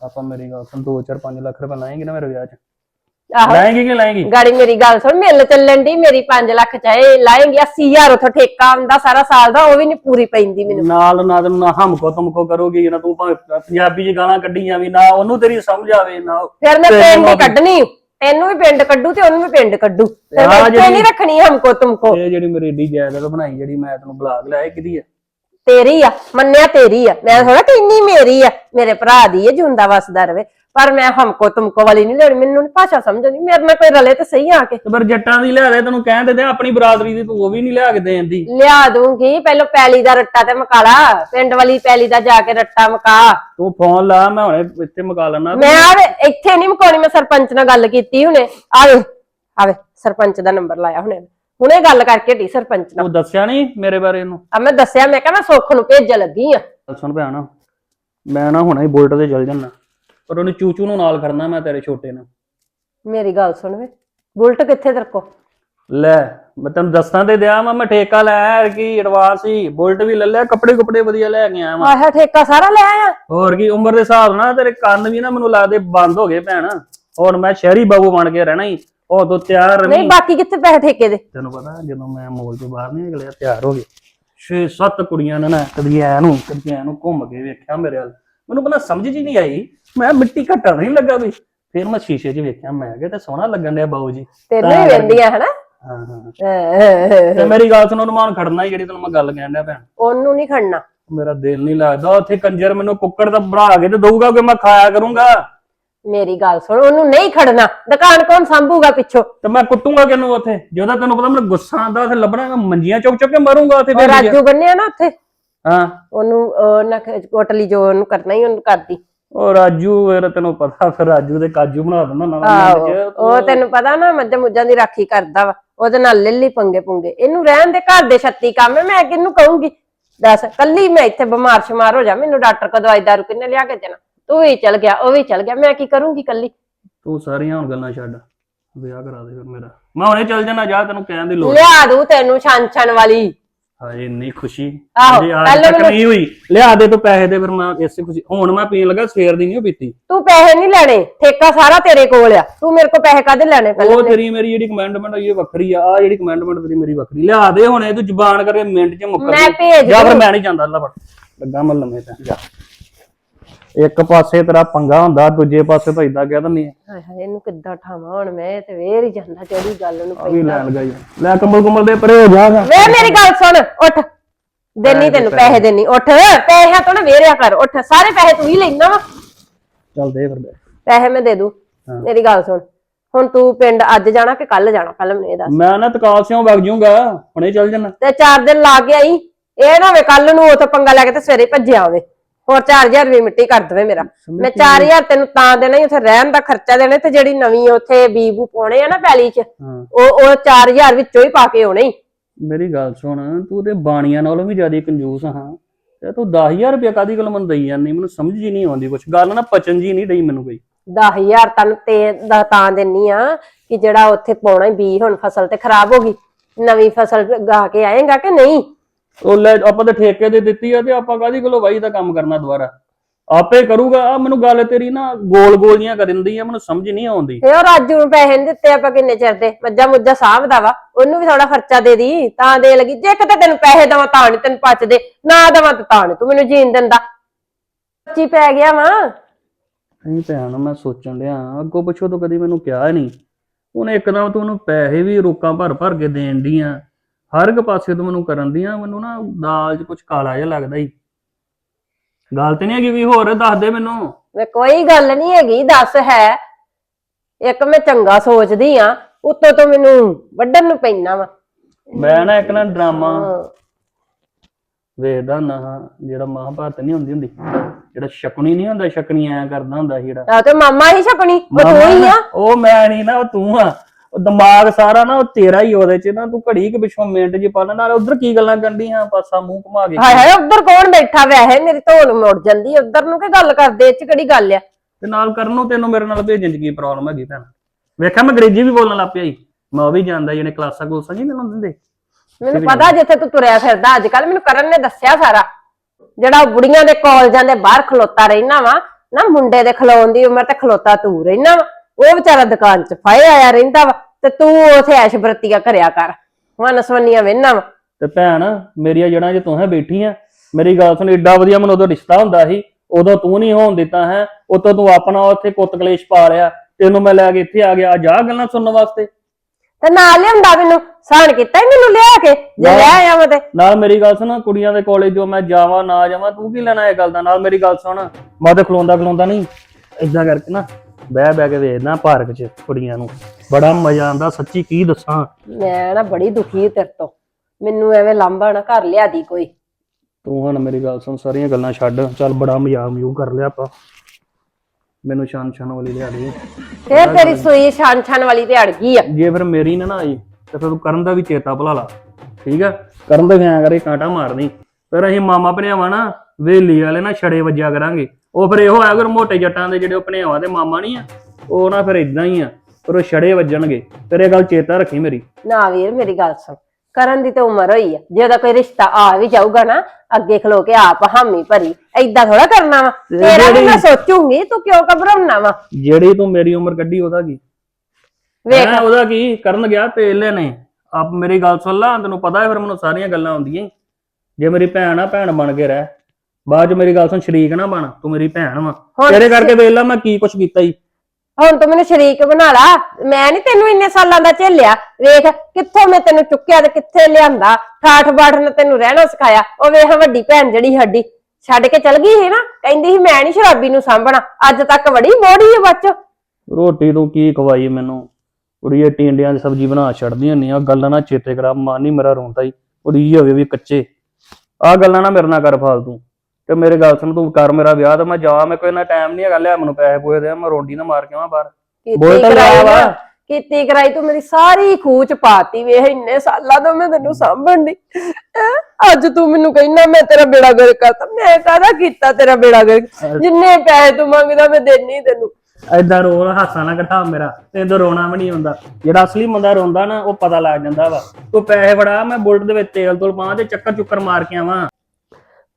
ਆਪਾਂ ਮੇਰੀ ਗੱਲ ਸੁਣ 2-4 5 ਲੱਖ ਰੁਪਏ ਲਾਏਂਗੇ ਨਾ ਮੇਰੇ ਵਿਆਹ 'ਚ। ਆਹੋ। ਲਾਏਂਗੇ ਕਿ ਲਾਏਂਗੇ? ਗਾੜੀ ਮੇਰੀ ਗੱਲ ਸੁਣ ਮਿਲ ਚੱਲਣ ਦੀ ਮੇਰੀ 5 ਲੱਖ ਚਾਹੇ ਲਾਏਂਗੇ 80000 ਉਥੋਂ ਠੇਕਾ ਆਉਂਦਾ ਸਾਰਾ ਸਾਲ ਦਾ ਉਹ ਵੀ ਨਹੀਂ ਪੂਰੀ ਪੈਂਦੀ ਮੈਨੂੰ। ਨਾਲ ਨਾ ਤੈਨੂੰ ਨਾ ਹਮਕੋ ਤੁਮਕੋ ਕਰੋਗੀ ਨਾ ਤੂੰ ਭਾਵੇਂ ਪੰਜਾਬੀ 'ਚ ਗਾਲਾਂ ਕੱਢੀ ਜਾਵੀਂ ਨਾ ਉਹਨੂੰ ਤੇਰੀ ਸਮਝ ਆਵੇ ਨਾ ਫਿਰ ਮੈਂ ਪਿੰਡ ਹੀ ਕੱਢਣੀ ਤੈਨੂੰ ਵੀ ਪਿੰਡ ਕੱਢੂ ਤੇ ਉਹਨੂੰ ਵੀ ਪਿੰਡ ਕੱਢੂ। ਫਿਰ ਮੈਂ ਇੱਥੇ ਨਹੀਂ ਰੱਖਣੀ ਹਮਕੋ ਤੁਮਕੋ। ਇਹ ਜਿਹੜੀ ਮੇਰੀ ਏਡੀ ਜਾਇਦਾਦ ਬਣਾਈ ਜਿਹੜੀ ਮੈਂ ਤੈਨੂੰ ਬਲਾਗ ਲਿਆ ਇਹ ਕਿਹਦੀ ਹੈ ਤੇਰੀ ਆ ਮੰਨਿਆ ਤੇਰੀ ਆ। ਮੈਂ ਥੋੜਾ ਕਿ ਇੰਨੀ ਮੇਰੀ ਆ ਮੇਰੇ ਭਰਾ ਦੀ ਆ ਜੁੰਦਾ ਵਸਦਾ ਰਵੇ। ਪਰ ਮੈਂ ਹਮਕੋ ਤੁਮਕੋ ਵਾਲੀ ਨਹੀਂ ਲੈਣੀ ਮੈਨੂੰ ਨੀ ਭਾਸ਼ਾ ਸਮਝਣੀ ਮੇਰੇ ਨਾਲ ਕੋਈ ਰਲੇ ਤੇ ਸਹੀ ਆ ਕੇ। ਤੇ ਪਰ ਜੱਟਾਂ ਦੀ ਲਿਆ ਦੇ ਤੈਨੂੰ ਕਹਿਣ ਦੇ ਦੇ ਆਪਣੀ ਬਰਾਦਰੀ ਦੀ ਤੂੰ ਉਹ ਵੀ ਨਹੀਂ ਲਿਆ ਕੇ ਦੇਣ ਦੀ। ਲਿਆ ਦੂੰਗੀ ਪਹਿਲਾਂ ਪੈਲੀ ਦਾ ਰੱਟਾ ਤੇ ਮਕਾਲਾ ਪਿੰਡ ਵਾਲੀ ਪੈਲੀ ਦਾ ਜਾ ਕੇ ਰੱਟਾ ਮਕਾ। ਤੂੰ ਫੋਨ ਲਾ ਮੈਂ ਹੁਣੇ ਇੱਥੇ ਮਕਾ ਲੈਣਾ ਮੈਂ ਆਵੇ ਇੱਥੇ ਨਹੀਂ ਮਕਾਉਣੀ ਮੈਂ ਸਰਪੰਚ ਨਾਲ ਗੱਲ ਕੀਤੀ ਹੁਣੇ। ਆਵੇ ਆਵੇ ਸਰਪੰਚ ਦਾ ਨੰਬਰ ਲਾਇਆ ਹੁਣੇ। ਹੁਣੇ ਗੱਲ ਕਰਕੇ ਢੀ ਸਰਪੰਚ ਨਾਲ। ਤੂੰ ਦੱਸਿਆ ਨਹੀਂ ਮੇਰੇ ਬਾਰੇ ਇਹਨੂੰ? ਆ ਮੈਂ ਦੱਸਿਆ ਮੈਂ ਕਿਹਾ ਮੈਂ ਸੁੱਖ ਨੂੰ ਭੇਜ ਲੱਗੀ ਆ। ਗੱਲ ਸੁਣ ਭੈਣ ਮੈਂ ਨਾ ਹੁਣੇ ਹੀ ਬੁਲਟ ਤੇ ਚੱਲ ਜਾਣਾ ਪਰ ਉਹਨੇ ਚੂਚੂ ਨੂੰ ਨਾਲ ਖੜਨਾ ਮੈਂ ਤੇਰੇ ਛੋਟੇ ਨੂੰ ਮੇਰੀ ਗੱਲ ਸੁਣ ਵੇ ਬੁਲਟ ਕਿੱਥੇ ਤੇਰੇ ਕੋ ਲੈ ਮੈਂ ਤੈਨੂੰ ਦੱਸਾਂ ਤੇ ਦਿਆ ਮੈਂ ਮੈਂ ਠੇਕਾ ਲੈ ਕੀ ਐਡਵਾਂਸ ਹੀ। ਬੁਲਟ ਵੀ ਲੈ ਲਿਆ ਕੱਪੜੇ ਕੁਪੜੇ ਵਧੀਆ ਲੈ ਕੇ ਆਇਆ ਮੈਂ ਆਹਾ ਠੇਕਾ ਸਾਰਾ ਲੈ ਆਇਆ? ਹੋਰ ਕੀ ਉਮਰ ਦੇ ਹਿਸਾਬ ਨਾਲ ਤੇਰੇ ਕੰਨ ਵੀ ਨਾ ਮੈਨੂੰ ਲੱਗਦੇ ਬੰਦ ਹੋ ਗਏ ਭੈਣ। ਹੁਣ ਮੈਂ ਸ਼ਹਿਰੀ ਬਾਬੂ ਬਣ ਕੇ ਰਹਿਣਾ ਹੀ ਉਹ ਤੋਂ ਤਿਆਰ ਨਹੀਂ ਨਹੀਂ। ਬਾਕੀ ਕਿੱਥੇ ਪੈਸੇ ਠੇਕੇ ਦੇ? ਤੈਨੂੰ ਪਤਾ ਜਦੋਂ ਮੈਂ ਮੋਲ ਤੋਂ ਬਾਹਰ ਨਹੀਂ ਨਿਕਲਿਆ ਤਿਆਰ ਹੋ ਗਏ। ਛੇ ਸੱਤ ਕੁੜੀਆਂ ਨੇ ਨਾ ਕਦੀ ਐ ਨੂੰ ਕਦੀ ਐ ਨੂੰ ਘੁੰਮ ਕੇ ਵੇਖਿਆ ਮੇਰੇ ਵੱਲ। ਮੈਨੂੰ ਪਹਿਲਾਂ ਸਮਝ ਜੀ ਨਹੀਂ ਆਈ। ਮੈਂ ਮਿੱਟੀ ਘਟਾ ਨਹੀਂ ਲੱਗਾ ਵੀ ਫਿਰ ਮੈਂ ਸ਼ੀਸ਼ੇ 'ਚ ਵੇਖਿਆ ਮੈਂ ਕਿਹਾ ਤੇ ਸੋਹਣਾ ਲੱਗਣ ਡਿਆ ਬਾਊ ਜੀ। ਤੈਨੂੰ ਹੀ ਵੇਂਦੀਆਂ ਹਨਾ? ਹਾਂ ਹਾਂ। ਅਹ, ਮੇਰੀ ਗੱਲ ਸੁਣੋ ਅਨੁਮਾਨ ਖੜਨਾ ਹੀ ਜਿਹੜੀ ਤੈਨੂੰ ਮੈਂ ਗੱਲ ਕਹਿਣ ਡਿਆ ਭੈਣ। ਉਹਨੂੰ ਨਹੀਂ ਖੜਨਾ। ਮੇਰਾ ਦਿਲ ਨਹੀਂ ਲੱਗਦਾ। ਉੱਥੇ ਕੰਜਰ ਮੈਨੂੰ ਕੁੱਕੜ ਦਾ ਬਣਾ ਕੇ ਤੇ ਦਊਗਾ ਕਿ ਮੈਂ ਖਾਇਆ ਕਰੂੰਗਾ। ਮੇਰੀ ਗੱਲ ਸੁਣ ਉਹਨੂੰ ਨਹੀਂ ਖੜਨਾ। ਦੁਕਾਨ ਕੌਣ ਸੰਭੂਗਾ ਪਿੱਛੋਂ? ਤੇ ਮੈਂ ਕੁੱਟੂਗਾ ਕਿਨੂੰ ਉੱਥੇ? ਜਦੋਂ ਤੈਨੂੰ ਪਤਾ ਮੈਨੂੰ ਗੁੱਸਾ ਆਉਂਦਾ ਉੱਥੇ ਲੱਭਣਾ ਮੰਜੀਆਂ ਚੁੱਕ ਚੁੱਕ ਕੇ ਮਾਰੂੰਗਾ ਉੱਥੇ ਉਹ ਰਾਜੂ ਬੰਨਿਆ ਨਾ ਉੱਥੇ? ਹਾਂ। ਉਹਨੂੰ ਉਹ ਨਾ ਕੋਟਲੀ ਜੋ ਉਹਨੂੰ ਕਰਨਾ ਹੀ ਉਹਨੂੰ ਕਰਦੀ। ਉਹ ਰਾਜੂ ਫਿਰ ਤੈਨੂੰ ਪਤਾ ਫਿਰ ਰਾਜੂ ਦੇ ਕਾਜੂ ਬਣਾ ਦਿੰਦਾ ਨਵਾਂ ਚ ਉਹ ਤੈਨੂੰ ਪਤਾ ਨਾ ਮੱਝਾਂ ਮੁੱਝਾਂ ਦੀ ਰਾਖੀ ਕਰਦਾ ਵਾ। ਉਹਦੇ ਨਾਲ ਲੱਲੀ ਪੰਗੇ ਪੁੰਗੇ। ਇਹਨੂੰ ਰਹਿਣ ਦੇ ਘਰ ਦੇ ਛੱਤੀ ਕੰਮ ਹੈ ਮੈਂ ਕਿਹਨੂੰ ਕਹੂੰਗੀ? ਦੱਸ ਕੱਲੀ ਮੈਂ ਇੱਥੇ ਬਿਮਾਰ ਸ਼ਮਾਰ ਹੋ ਜਾ ਮੈਨੂੰ ਡਾਕਟਰ ਕੋ ਦਵਾਈ ਦਾਰੂ ਕਿੰਨੇ ਲਿਆ ਕੇ ਦੇਣਾ? ਤੂੰ ਵੀ ਚਲ ਗਿਆ ਉਹ ਵੀ ਚਲ ਗਿਆ ਮੈਂ ਕੀ ਕਰੂੰਗੀ ਕੱਲੀ ਤੂੰ ਸਾਰੀਆਂ ਹੁਣ ਗੱਲਾਂ ਛੱਡ ਵਿਆਹ ਕਰਾ ਦੇ ਫਿਰ ਮੇਰਾ। ਮੈਂ ਹੁਣੇ ਚੱਲ ਜਾਣਾ ਜਾ ਤੈਨੂੰ ਕਹਿਣ ਦੀ ਲੋੜ ਲਿਆ ਦੂ ਤੈਨੂੰ ਛਣ ਵਾਲੀ। ਹਾਏ ਇੰਨੀ ਖੁਸ਼ੀ। ਆਹੋ, ਜੇ ਅੱਜ ਪਹਿਲਾਂ ਤੱਕ ਮੈਨੂੰ- ਨਹੀਂ ਹੋਈ। ਲਿਆ ਦੇ ਤੂੰ ਪੈਸੇ ਦੇ ਫਿਰ ਮੈਂ ਇਸੇ ਖੁਸ਼ੀ ਹੁਣ ਮੈਂ ਪੀਣ ਲੱਗਾ ਸਵੇਰ ਦੀ ਨਹੀਂ ਉਹ ਪੀਤੀ। ਤੂੰ ਪੈਸੇ ਨਹੀਂ ਲੈਣੇ ਠੇਕਾ ਸਾਰਾ ਤੇਰੇ ਕੋਲ ਆ। ਤੂੰ ਮੇਰੇ ਕੋਲ ਪੈਸੇ ਕਾਹਦੇ ਲੈਣੇ ਪਹਿਲਾਂ ਉਹ ਤੇਰੀ ਮੇਰੀ ਜਿਹੜੀ ਕਮੈਂਡਮੈਂਟ ਹੋਈ ਇਹ ਵੱਖਰੀ ਆ। ਆ ਜਿਹੜੀ ਕਮੈਂਡਮੈਂਟ ਤੇਰੀ ਮੇਰੀ ਵੱਖਰੀ। ਲਿਆ ਦੇ ਹੁਣੇ ਤੂੰ ਜ਼ਬਾਨ ਕਰਕੇ ਮਿੰਟ ਚ ਮੁੱਕਰ ਮੈਂ ਗਈ। ਭੇਜ ਜਾ ਫਿਰ ਦੂੰ। ਮੈਂ ਨਹੀਂ ਜਾਂਦਾ ਅੱਲਾ ਫੜ। ਲੱਗਾ ਮੈਂ ਲੰਮੇ ਤੇ ਜਾ। ਇੱਕ ਪਾਸੇ ਤੇਰਾ ਪੰਗਾ ਹੁੰਦਾ ਦੂਜੇ ਪਾਸੇ ਤਾਂ ਇਦਾਂ ਕਹਿ ਦਿੰਦੀ ਹਾਏ ਹਾਏ ਇਹਨੂੰ ਕਿੱਦਾਂ ਠਾਵਾਂ ਹੁਣ ਮੈਂ ਤੇ ਵੇਰ ਹੀ ਜਾਂਦਾ ਜਿਹੜੀ ਗੱਲ ਨੂੰ ਆ ਵੀ ਲੈਣ ਗਈ ਲੈ ਕੰਬਲ ਕੁੰਬਲ ਦੇ ਪਰੇ ਹੋ ਜਾ ਵੇ ਮੇਰੀ ਗੱਲ ਸੁਣ ਉੱਠ। ਦੇਣੀ ਤੈਨੂੰ ਪੈਸੇ। ਦੇਣੀ ਉੱਠ। ਪੈਸਿਆਂ ਤੋਂ ਨਾ ਵੇਰਿਆ ਕਰ ਉੱਠ। ਸਾਰੇ ਪੈਸੇ ਤੂੰ ਹੀ ਲੈਣਾ ਵਾ। ਚੱਲ ਦੇ ਫਿਰ ਦੇ ਪੈਸੇ ਮੈਂ ਦੇ ਦੂ। ਮੇਰੀ ਗੱਲ ਸੁਣ ਹੁਣ ਤੂੰ ਪਿੰਡ ਅੱਜ ਜਾਣਾ ਕਿ ਕੱਲ ਜਾਣਾ? ਕੱਲ ਮੈਨੂੰ ਇਹ ਦੱਸ। ਮੈਂ ਨਾ ਤਕਾਲ ਸਿਓ ਵਗ ਜਾਊਂਗਾ ਹੁਣੇ ਚੱਲ ਜਾਣਾ ਤੇ ਚਾਰ ਦਿਨ ਲਾ ਕੇ ਆਈ। ਇਹ ਨਾ ਹੋਵੇ ਕੱਲ ਨੂੰ ਉੱਥੇ ਪੰਗਾ ਲੈ ਕੇ ਤੇ ਸਵੇਰੇ ਭੱਜਿਆ ਆਵੇ ਹੋਰ 4000 ਵੀ ਮਿੱਟੀ ਕਰ ਦੇਵੇ ਮੇਰਾ। ਮੈਂ 4000 ਤੈਨੂੰ ਤਾਂ ਦੇਣਾ ਹੀ ਉੱਥੇ ਰਹਿਣ ਦਾ ਖਰਚਾ ਦੇਣਾ ਤੇ ਜਿਹੜੀ ਨਵੀਂ ਉੱਥੇ ਬੀਬੂ ਪਾਉਣੇ ਆ ਨਾ ਪੈਲੀ 'ਚ ਉਹ ਉਹ 4000 ਵਿੱਚੋਂ ਹੀ ਪਾ ਕੇ ਆਉਣੇ ਹੀ। ਮੇਰੀ ਗੱਲ ਸੁਣ ਤੂੰ ਤੇ ਬਾਣੀਆਂ ਨਾਲੋਂ ਵੀ ਜ਼ਿਆਦਾ ਕੰਜੂਸ ਹਾਂ। ਤੇ ਤੂੰ 10000 ਰੁਪਏ ਕਾਦੀ ਕੋਲ ਮੈਨੂੰ ਦਈ ਜਾਂਦੀ ਮੈਨੂੰ ਸਮਝ ਹੀ ਨਹੀਂ ਆਉਂਦੀ ਕੁਛ। ਗੱਲ ਨਾ ਪਚਨ ਜੀ ਨਹੀਂ ਡਈ ਮੈਨੂੰ ਕੋਈ। 10000 ਤੈਨੂੰ ਤੇ ਦਾ ਤਾਂ ਦੇਣੀ ਆ ਕਿ ਜਿਹੜਾ ਉੱਥੇ ਪਾਉਣਾ ਬੀ ਹੁਣ ਫਸਲ ਤੇ ਖਰਾਬ ਹੋ ਗਈ ਨਵੀਂ ਫਸਲ ਗਾ ਕੇ ਆਏਗਾ ਕਿ ਨਹੀਂ? ਉਹ ਲੈ ਆਪਾਂ ਤੇ ਠੇਕੇ ਤੇ ਦਿੱਤੀ ਆ ਤੇ ਆਪਾਂ ਕਾਦੀ ਕੋਲੋਂ ਵਾਈ ਦਾ ਕੰਮ ਕਰਨਾ ਦੁਬਾਰਾ? ਆਪੇ ਕਰੂਗਾ ਆ ਮੈਨੂੰ ਗੱਲ ਤੇਰੀ ਨਾ ਗੋਲ ਗੋਲ ਜੀਆਂ ਕਰ ਦਿੰਦੀ ਆ ਮੈਨੂੰ ਸਮਝ ਨਹੀਂ ਆਉਂਦੀ। ਉਹ ਰਾਜੂ ਨੂੰ ਪੈਸੇ ਨਹੀਂ ਦਿੱਤੇ ਆਪਾਂ ਕਿੰਨੇ ਚਿਰ ਦੇ? ਮੱਝਾਂ ਮੁੱਝਾਂ ਸਾਂਭਦਾ ਵਾ ਉਹਨੂੰ ਵੀ ਥੋੜਾ ਖਰਚਾ ਦੇ ਦੀ ਤਾਂ ਦੇ ਲਗੀ। ਜੇ ਕਿਤੇ ਤੈਨੂੰ ਪੈਸੇ ਦਵਾਂ ਤਾਂ ਨਹੀਂ ਤੈਨੂੰ ਪਚਦੇ ਨਾ ਦਵਾਂ ਤਾਂ ਤਾਂ ਨੀ ਤੂੰ ਮੈਨੂੰ ਜੀਣ ਦਿੰਦਾ। ਸੱਚੀ ਪੈ ਗਿਆ ਵਾ। ਨਹੀਂ ਭੈਣ ਮੈਂ ਸੋਚਣ ਡਿਆ ਅੱਗੋਂ ਪਿੱਛੋਂ ਤੋਂ ਕਦੀ ਮੈਨੂੰ ਕਿਹਾ ਨਹੀਂ ਉਹਨੇ ਇੱਕਦਮ ਤੂੰ ਉਹਨੂੰ ਪੈਸੇ ਵੀ ਰੋਕਾਂ ਭਰ ਭਰ ਕੇ ਦੇਣ ਡੀਆਂ ਹਰ ਇੱਕ ਪਾਸੇ ਤੋਂ ਮੈਨੂੰ ਕਰਨ ਡੀਆਂ ਮੈਨੂੰ ਨਾ ਦਾਲ 'ਚ ਕੁਝ ਕਾਲਾ ਜਿਹਾ ਲੱਗਦਾ ਹੀ ਗੱਲ ਤੇ ਨਹੀਂ ਹੈਗੀ ਵੀ ਹੋਰ ਦੱਸ ਦੇ ਮੈਨੂੰ। ਵੇ ਕੋਈ ਗੱਲ ਨਹੀਂ ਹੈਗੀ ਦੱਸ ਹੈ। ਇੱਕ ਮੈਂ ਚੰਗਾ ਸੋਚਦੀ ਆ ਉੱਤੋਂ ਤੋਂ ਮੈਨੂੰ ਵੱਢਣ ਨੂੰ ਪੈਣਾ ਵਾ। ਮੈਂ ਨਾ ਇੱਕ ਨਾ ਡਰਾਮਾ। ਵੇਖਦਾ ਨਾ ਜਿਹੜਾ ਮਹਾਭਾਰਤ ਨਹੀਂ ਹੁੰਦੀ ਹੁੰਦੀ ਜਿਹੜਾ ਸ਼ਕੁਨੀ ਨਹੀਂ ਹੁੰਦਾ ਸ਼ਕਨੀ ਐ ਕਰਦਾ ਹੁੰਦਾ ਸੀ ਜਿਹੜਾ। ਆਹ ਤੇ ਮਾਮਾ ਹੀ ਛਪਣੀ ਉਹ ਤੂੰ ਹੀ ਆ? ਉਹ ਮੈਂ ਨਹੀਂ ਨਾ ਉਹ ਤੂੰ ਆ। ਉਹ ਦਿਮਾਗ ਸਾਰਾ ਨਾ ਉਹ ਤੇਰਾ ਹੀ ਉਹਦੇ ਚ ਨਾ ਤੂੰ ਘੜੀ ਕੇ ਪਿਛੋਂ ਮਿੰਟ ਜੀ ਪਾਣਾ ਨਾਲ ਉਧਰ ਕੀ ਗੱਲਾਂ ਕਰਦੀ ਹਾਂ ਪਾਸਾ ਮੂੰਹ ਘੁਮਾ ਕੇ ਹਾਏ ਹਾਏ ਉੱਧਰ ਕੌਣ ਬੈਠਾ ਵੈਸੇ ਮੇਰੀ ਧੌਣ ਮੁੜ ਜਾਂਦੀ ਉੱਧਰ ਨੂੰ ਕੀ ਗੱਲ ਕਰਦੇ ਇਹ ਚ ਕਿਹੜੀ ਗੱਲ ਆ? ਤੇ ਨਾਲ ਕਰਨ ਨੂੰ ਤੈਨੂੰ ਮੇਰੇ ਨਾਲ ਭੇਜਣ ਚ ਕੀ ਪ੍ਰੋਬਲਮ ਹੈਗੀ ਭੈਣ? ਵੇਖਿਆ ਮੈਂ ਅੰਗਰੇਜ਼ੀ ਵੀ ਬੋਲਣ ਲੱਗ ਪਿਆ ਜੀ ਮੈਂ ਉਹ ਵੀ ਜਾਣਦਾ ਜਿਹੜੇ ਕਲਾਸਾਂ ਕੋਸਾਂ ਨਹੀਂ ਤੈਨੂੰ ਦਿੰਦੇ। ਮੈਨੂੰ ਪਤਾ ਜਿੱਥੇ ਤੂੰ ਤੁਰਿਆ ਫਿਰਦਾ ਅੱਜ ਕੱਲ ਮੈਨੂੰ ਕਰਨ ਨੇ ਦੱਸਿਆ ਸਾਰਾ। ਜਿਹੜਾ ਉਹ ਬੁੜੀਆਂ ਦੇ ਕਾਲਜਾਂ ਦੇ ਬਾਹਰ ਖਲੋਤਾ ਰਹਿਣਾ ਵਾ ਨਾ ਮੁੰਡੇ ਦੇ ਖਲੋਣ ਦੀ ਉਮਰ ਤੇ ਖਲੋਤਾ ਤੂੰ ਰਹਿਣਾ ਵਾ। ਉਹ ਵਿਚਾਰਾ ਦੁਕਾਨ 'ਚ ਫਾਇ ਆਇਆ ਰਹਿੰਦਾ ਵਾ। ਤੇ ਤੂੰ ਉਥੇ ਐਸ਼ ਬਰਤੀਆ ਕਰਿਆ ਕਰ। ਵਨ ਸਵੰਨੀਆਂ ਵੇਨਾ ਤੇ ਭੈਣ ਮੇਰੀਆਂ ਜੜਾਂ 'ਚ ਤੂੰ ਹੈ ਬੈਠੀ ਆ ਮੇਰੀ ਗੱਲ ਸੁਣ ਏਡਾ ਵਧੀਆ ਮੈਨੂੰ ਉਦੋਂ ਰਿਸ਼ਤਾ ਹੁੰਦਾ ਸੀ। ਉਦੋਂ ਤੂੰ ਨਹੀਂ ਹੋਣ ਦਿੱਤਾ ਹੈ। ਉਤੋਂ ਤੂੰ ਆਪਣਾ ਉੱਥੇ ਕੁੱਤ ਕਲੇਸ਼ ਪਾ ਲਿਆ। ਤੈਨੂੰ ਮੈਂ ਲੈ ਕੇ ਇੱਥੇ ਆ ਗਿਆ। ਆਹ ਗੱਲਾਂ ਸੁਣਨ ਵਾਸਤੇ। ਤੇ ਨਾਲ ਲਿਆਉਂਦਾ ਮੈਨੂੰ ਸਾਨ ਕੀਤਾ ਹੀ ਮੈਨੂੰ ਲਿਆ ਕੇ। ਜੇ। ਲੈ ਆਇਆ ਮੈਂ ਤੇ। ਨਾਲ ਮੇਰੀ ਗੱਲ ਸੁਣ ਕੁੜੀਆਂ ਦੇ ਕਾਲਜ ਜੋ ਮੈਂ ਜਾਵਾਂ ਨਾ ਜਾਵਾਂ ਤੂੰ ਕੀ ਲੈਣਾ ਇਹ ਗੱਲ ਦਾ? ਨਾਲ ਮੇਰੀ ਗੱਲ ਸੁਣ ਮੈਂ ਤੇ ਖਲੋਂਦਾ ਖਲੋਂਦਾ ਨਹੀਂ। ਇਦਾਂ ਕਰਕੇ ਨਾ ਬਹਿ ਬਹਿ ਕੇ ਵੇਖਦਾ ਪਾਰਕ 'ਚ ਕੁੜੀਆਂ ਨੂੰ। ਬੜਾ ਮਜ਼ਾ ਆਉਂਦਾ ਸੱਚੀ ਕੀ ਦੱਸਾਂ? ਮੈਂ ਨਾ ਬੜੀ ਦੁਖੀ ਤੇਰੇ ਤੋਂ। ਮੈਨੂੰ ਐਵੇਂ ਲਾਂਭਾ ਨਾ ਘਰ ਲਿਆ ਦੀ ਕੋਈ। ਤੂੰ ਹੁਣ ਮੇਰੀ ਗੱਲ ਸੁਣ ਸਾਰੀਆਂ ਗੱਲਾਂ ਛੱਡ। ਚੱਲ ਬੜਾ ਮਜ਼ਾਕ ਮਯੂ ਕਰ ਲਿਆ ਆਪਾਂ। ਮੈਨੂੰ ਸ਼ਾਨ ਸ਼ਾਨ ਵਾਲੀ ਲਿਆ ਦੇ। ਫੇਰ ਤੇਰੀ ਸੂਈ ਛਾਨ ਛਾਨ ਵਾਲੀ ਤੇ ਅੜ ਗਈ ਆ। ਜੇ ਫਿਰ ਮੇਰੀ ਨਾ ਨਾ ਆਈ ਤੇ ਫਿਰ ਤੂੰ ਕਰਨ ਦਾ ਵੀ ਚੇਤਾ ਭੁਲਾ ਲਾ। ਠੀਕ ਆ? ਕਰਨ ਦੇ ਵਿਆਹ ਕਰੇ ਕਾਂਟਾ ਮਾਰਨੀ। ਫਿਰ ਅਸੀਂ ਮਾਮਾ ਭਣੇਵਾ ਨਾ ਵੇਲੀ ਵਾਲੇ ਨਾ ਛੜੇ ਵੱਜਿਆ ਕਰਾਂਗੇ। ਉਹ ਫਿਰ ਇਹੋ ਆ ਅਗਰ ਮੋਟੇ ਜੱਟਾਂ ਦੇ ਜਿਹੜੇ ਉਹ ਭਣੇਵਾ ਦੇ ਮਾਮਾ ਨਹੀਂ ਆ ਉਹ ਨਾ ਫਿਰ ਇਦਾਂ ਹੀ ਆ। ਫਿਰ ਉਹ ਛੜੇ ਵੱਜਣਗੇ। ਇਹ ਗੱਲ ਚੇਤਾ ਰੱਖੀ ਮੇਰੀ। ਨਾ ਵੀਰ ਮੇਰੀ ਗੱਲ ਸੁਣ। ਕਰਨ ਦੀ ਤੇ ਉਮਰ ਹੋਈ ਆ। ਜੇ ਉਹਦਾ ਕੋਈ ਰਿਸ਼ਤਾ ਆ ਵੀ ਜਾਊਗਾ ਨਾ ਅੱਗੇ ਖਲੋ ਕੇ ਆਪ ਹਾਮੀ ਭਰੀ। ਐਦਾਂ ਥੋੜਾ ਕਰਨਾ ਵਾ। ਤੇਰਾ ਵੀ ਮੈਂ ਸੋਚੂੰਗੀ ਤੂੰ ਕਿਉਂ ਘਬਰਾਉਣਾ ਵਾ? ਜਿਹੜੀ ਤੂੰ ਮੇਰੀ ਉਮਰ ਕੱਢੀ ਉਹਦਾ ਕੀ? ਵੇਖ ਹੈਂ, ਉਹਦਾ ਕੀ? ਕਰਨ ਗਿਆ ਤੇਲ ਲੈਣੇ ਆਪ ਮੇਰੀ ਗੱਲ ਸੁਣ ਲਾ ਤੈਨੂੰ ਪਤਾ ਹੈ ਫਿਰ ਮੈਨੂੰ ਸਾਰੀਆਂ ਗੱਲਾਂ ਆਉਂਦੀਆਂ। ਜੇ ਮੇਰੀ ਭੈਣ ਆ ਭੈਣ ਬਣ ਕੇ ਰਹਿ। ਬਾਅਦ ਚ ਮੇਰੀ ਗੱਲ ਸੁਣ ਸ਼ਰੀਕ ਨਾ ਬਣ। ਤੂੰ ਮੇਰੀ ਭੈਣ ਵਾ। ਤੇਰੇ ਕਰਕੇ ਵੇਖ ਲਾ ਮੈਂ ਕੀ ਕੁਛ ਕੀਤਾ ਈ। ਹੁਣ ਤੂੰ ਮੈਨੂੰ ਸ਼ਰੀਕ ਬਣਾ ਲਾ। ਮੈਂ ਨਹੀਂ ਤੈਨੂੰ ਇੰਨੇ ਸਾਲਾਂ ਦਾ ਝੇਲਿਆ। ਵੇਖ, ਕਿੱਥੋਂ ਮੈਂ ਤੈਨੂੰ ਚੁੱਕਿਆ ਤੇ ਕਿੱਥੇ ਲਿਆਂਦਾ। ਠਾਠ ਬਾਠ ਨੇ ਤੈਨੂੰ ਰਹਿਣਾ ਸਿਖਾਇਆ। ਉਹ ਵੇਖ ਵੱਡੀ ਭੈਣ ਜਿਹੜੀ ਸਾਡੀ। ਛੱਡ ਕੇ ਚਲ ਗਈ ਸੀ ਨਾ। ਕਹਿੰਦੀ ਸੀ, ਮੈਂ ਨਹੀਂ ਸ਼ਰਾਬੀ ਨੂੰ ਸਾਂਭਣਾ। ਅੱਜ ਤੱਕ ਵੜੀ ਮੋੜੀ ਹੈ ਬੱਚ। ਰੋਟੀ ਤੂੰ ਕੀ ਖਵਾਈ ਮੈਨੂੰ? ਕੁੜੀਏ, ਟੀਂਡਿਆਂ ਦੀ ਸਬਜ਼ੀ ਬਣਾ ਛੱਡਦੀ ਹੁੰਨੀ ਆ। ਗੱਲਾਂ ਨਾ ਚੇਤੇ ਕਰਾ। ਮਨ ਨਹੀਂ ਮੇਰਾ ਰੋਂਦਾ ਈ। ਕੁੜੀ ਹੋਵੇ ਵੀ ਕੱਚੇ। ਆ ਗੱਲਾਂ ਨਾ ਮੇਰੇ ਨਾਲ ਕਰ ਫਾਲਤੂ। ਤੇ ਮੇਰੇ ਗੱਲ ਸੁਣ ਤੂੰ ਕਰ ਮੇਰਾ ਵਿਆਹ ਤੇ ਮੈਂ ਜਾਵਾਂ ਮੈਂ ਕੋਈ ਨਾ ਟਾਈਮ ਨਹੀਂ ਹੈਗਾ ਲਿਆ ਮੈਨੂੰ ਪੈਸੇ ਪੂਏ ਦੇ ਮੈਂ ਰੋਂਡੀ ਨਾ ਮਾਰ ਕੇ ਆਵਾਂ ਬਾਹਰ। ਬੋਲ ਤਾਂ ਲਿਆ ਕਰਾਈ ਵਾ। ਨਾ ਕੀਤੀ ਕਰਾਈ ਤੂੰ ਮੇਰੀ ਸਾਰੀ ਖੂਚ ਪਾਤੀ ਵੇਖ ਇੰਨੇ ਸਾਲਾਂ ਤੋਂ ਮੈਂ ਤੈਨੂੰ ਸਾਂਭਣ ਦੀ ਅੱਜ ਤੂੰ ਮੈਨੂੰ ਕਹਿੰਦਾ ਮੈਂ ਤੇਰਾ ਬੇੜਾ ਗਰਕ ਕਰਤਾ। ਮੈਂ ਕਾਹਦਾ ਕੀਤਾ ਤੇਰਾ ਬੇੜਾ ਗਰਕ? ਜਿੰਨੇ ਪੈਸੇ ਤੂੰ ਮੰਗਦਾ ਮੈਂ ਦੇਣੀ ਤੈਨੂੰ। ਐਦਾਂ ਰੋ ਹਾਸਾ ਨਾ ਘਟਾ ਮੇਰਾ ਤੇ ਇਧਰ ਰੋਣਾ ਵੀ ਨਹੀਂ ਹੁੰਦਾ। ਜਿਹੜਾ ਅਸਲੀ ਬੰਦਾ ਰੋਂਦਾ ਨਾ ਉਹ ਪਤਾ ਲੱਗ ਜਾਂਦਾ ਵਾ। ਤੂੰ ਪੈਸੇ ਫੜਾ ਮੈਂ ਬੁਲਟ ਦੇ ਵਿੱਚ ਤੇਲ ਤੋਲ ਪਾਵਾਂ ਤੇ ਚੱਕਰ ਚੁੱਕਰ ਮਾਰ ਕੇ ਆਵਾਂ।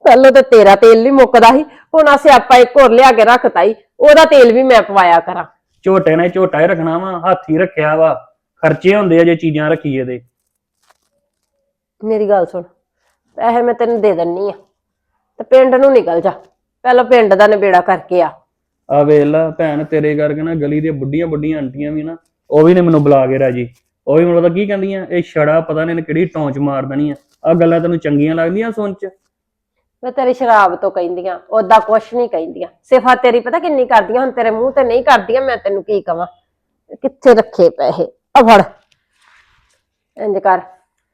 ਪਹਿਲਾਂ ਤਾਂ ਤੇਰਾ ਤੇਲ ਨਹੀਂ ਮੁੱਕਦਾ ਸੀ ਹੁਣ ਆ ਸਿਆਪਾ ਇੱਕ ਹੋਰ ਲਿਆ ਕੇ ਰੱਖਤਾ ਈ ਉਹਦਾ ਤੇਲ ਵੀ ਮੈਂ ਪਵਾਇਆ ਕਰਾਂ। ਝੋਟੇ ਨੇ ਝੋਟਾ ਹੀ ਰੱਖਣਾ ਵਾ ਹੱਥ ਰੱਖਿਆ ਵਾ ਖਰਚੇ ਹੁੰਦੇ ਆ ਜੇ ਚੀਜ਼ਾਂ ਰੱਖੀਏ ਤੇ ਮੇਰੀ ਗੱਲ ਸੁਣ ਪੈਸੇ ਮੈਂ ਤੈਨੂੰ ਦੇ ਦਿੰਨੀ ਆ ਤੇ ਪਿੰਡ ਨੂੰ ਨਿਕਲ ਜਾ ਪਹਿਲਾਂ ਪਿੰਡ ਦਾ ਨਿਬੇੜਾ ਕਰਕੇ ਆ। ਆ ਵੇਲਾ ਭੈਣ ਤੇਰੇ ਕਰਕੇ ਨਾ ਗਲੀ ਦੀਆਂ ਬੁੱਢੀਆਂ ਬੁੱਢੀਆਂ ਆਂਟੀਆਂ ਵੀ ਨਾ ਉਹ ਵੀ ਨੇ ਮੈਨੂੰ ਬੁਲਾ ਕੇ ਰਾਜੀ। ਉਹ ਵੀ ਮੈਨੂੰ ਪਤਾ ਕੀ ਕਹਿੰਦੀਆਂ ਇਹ ਛੜਾ ਪਤਾ ਨਹੀਂ ਇਹਨੇ ਕਿਹੜੀ ਟੌਂਚ ਮਾਰ ਦੇਣੀ ਆ ਆ ਗੱਲਾਂ ਤੈਨੂੰ ਚੰਗੀਆਂ ਲੱਗਦੀਆਂ ਸੁਣ ਚ? ਮੈਂ ਤੇਰੀ ਸ਼ਰਾਬ ਤੋਂ ਕਹਿੰਦੀਆਂ ਓਦਾਂ ਕੁਛ ਨਹੀਂ ਕਹਿੰਦੀਆਂ। ਸਿਫਾ ਤੇਰੀ ਪਤਾ ਕਿੰਨੀ ਕਰਦੀਆਂ ਹੁਣ ਤੇਰੇ ਮੂੰਹ ਤੇ ਨਹੀਂ ਕਰਦੀਆਂ ਮੈਂ ਤੈਨੂੰ ਕੀ ਕਵਾਂ? ਕਿੱਥੇ ਰੱਖੇ ਪੈਸੇ? ਆ ਫੜ। ਇੰਜ ਕਰ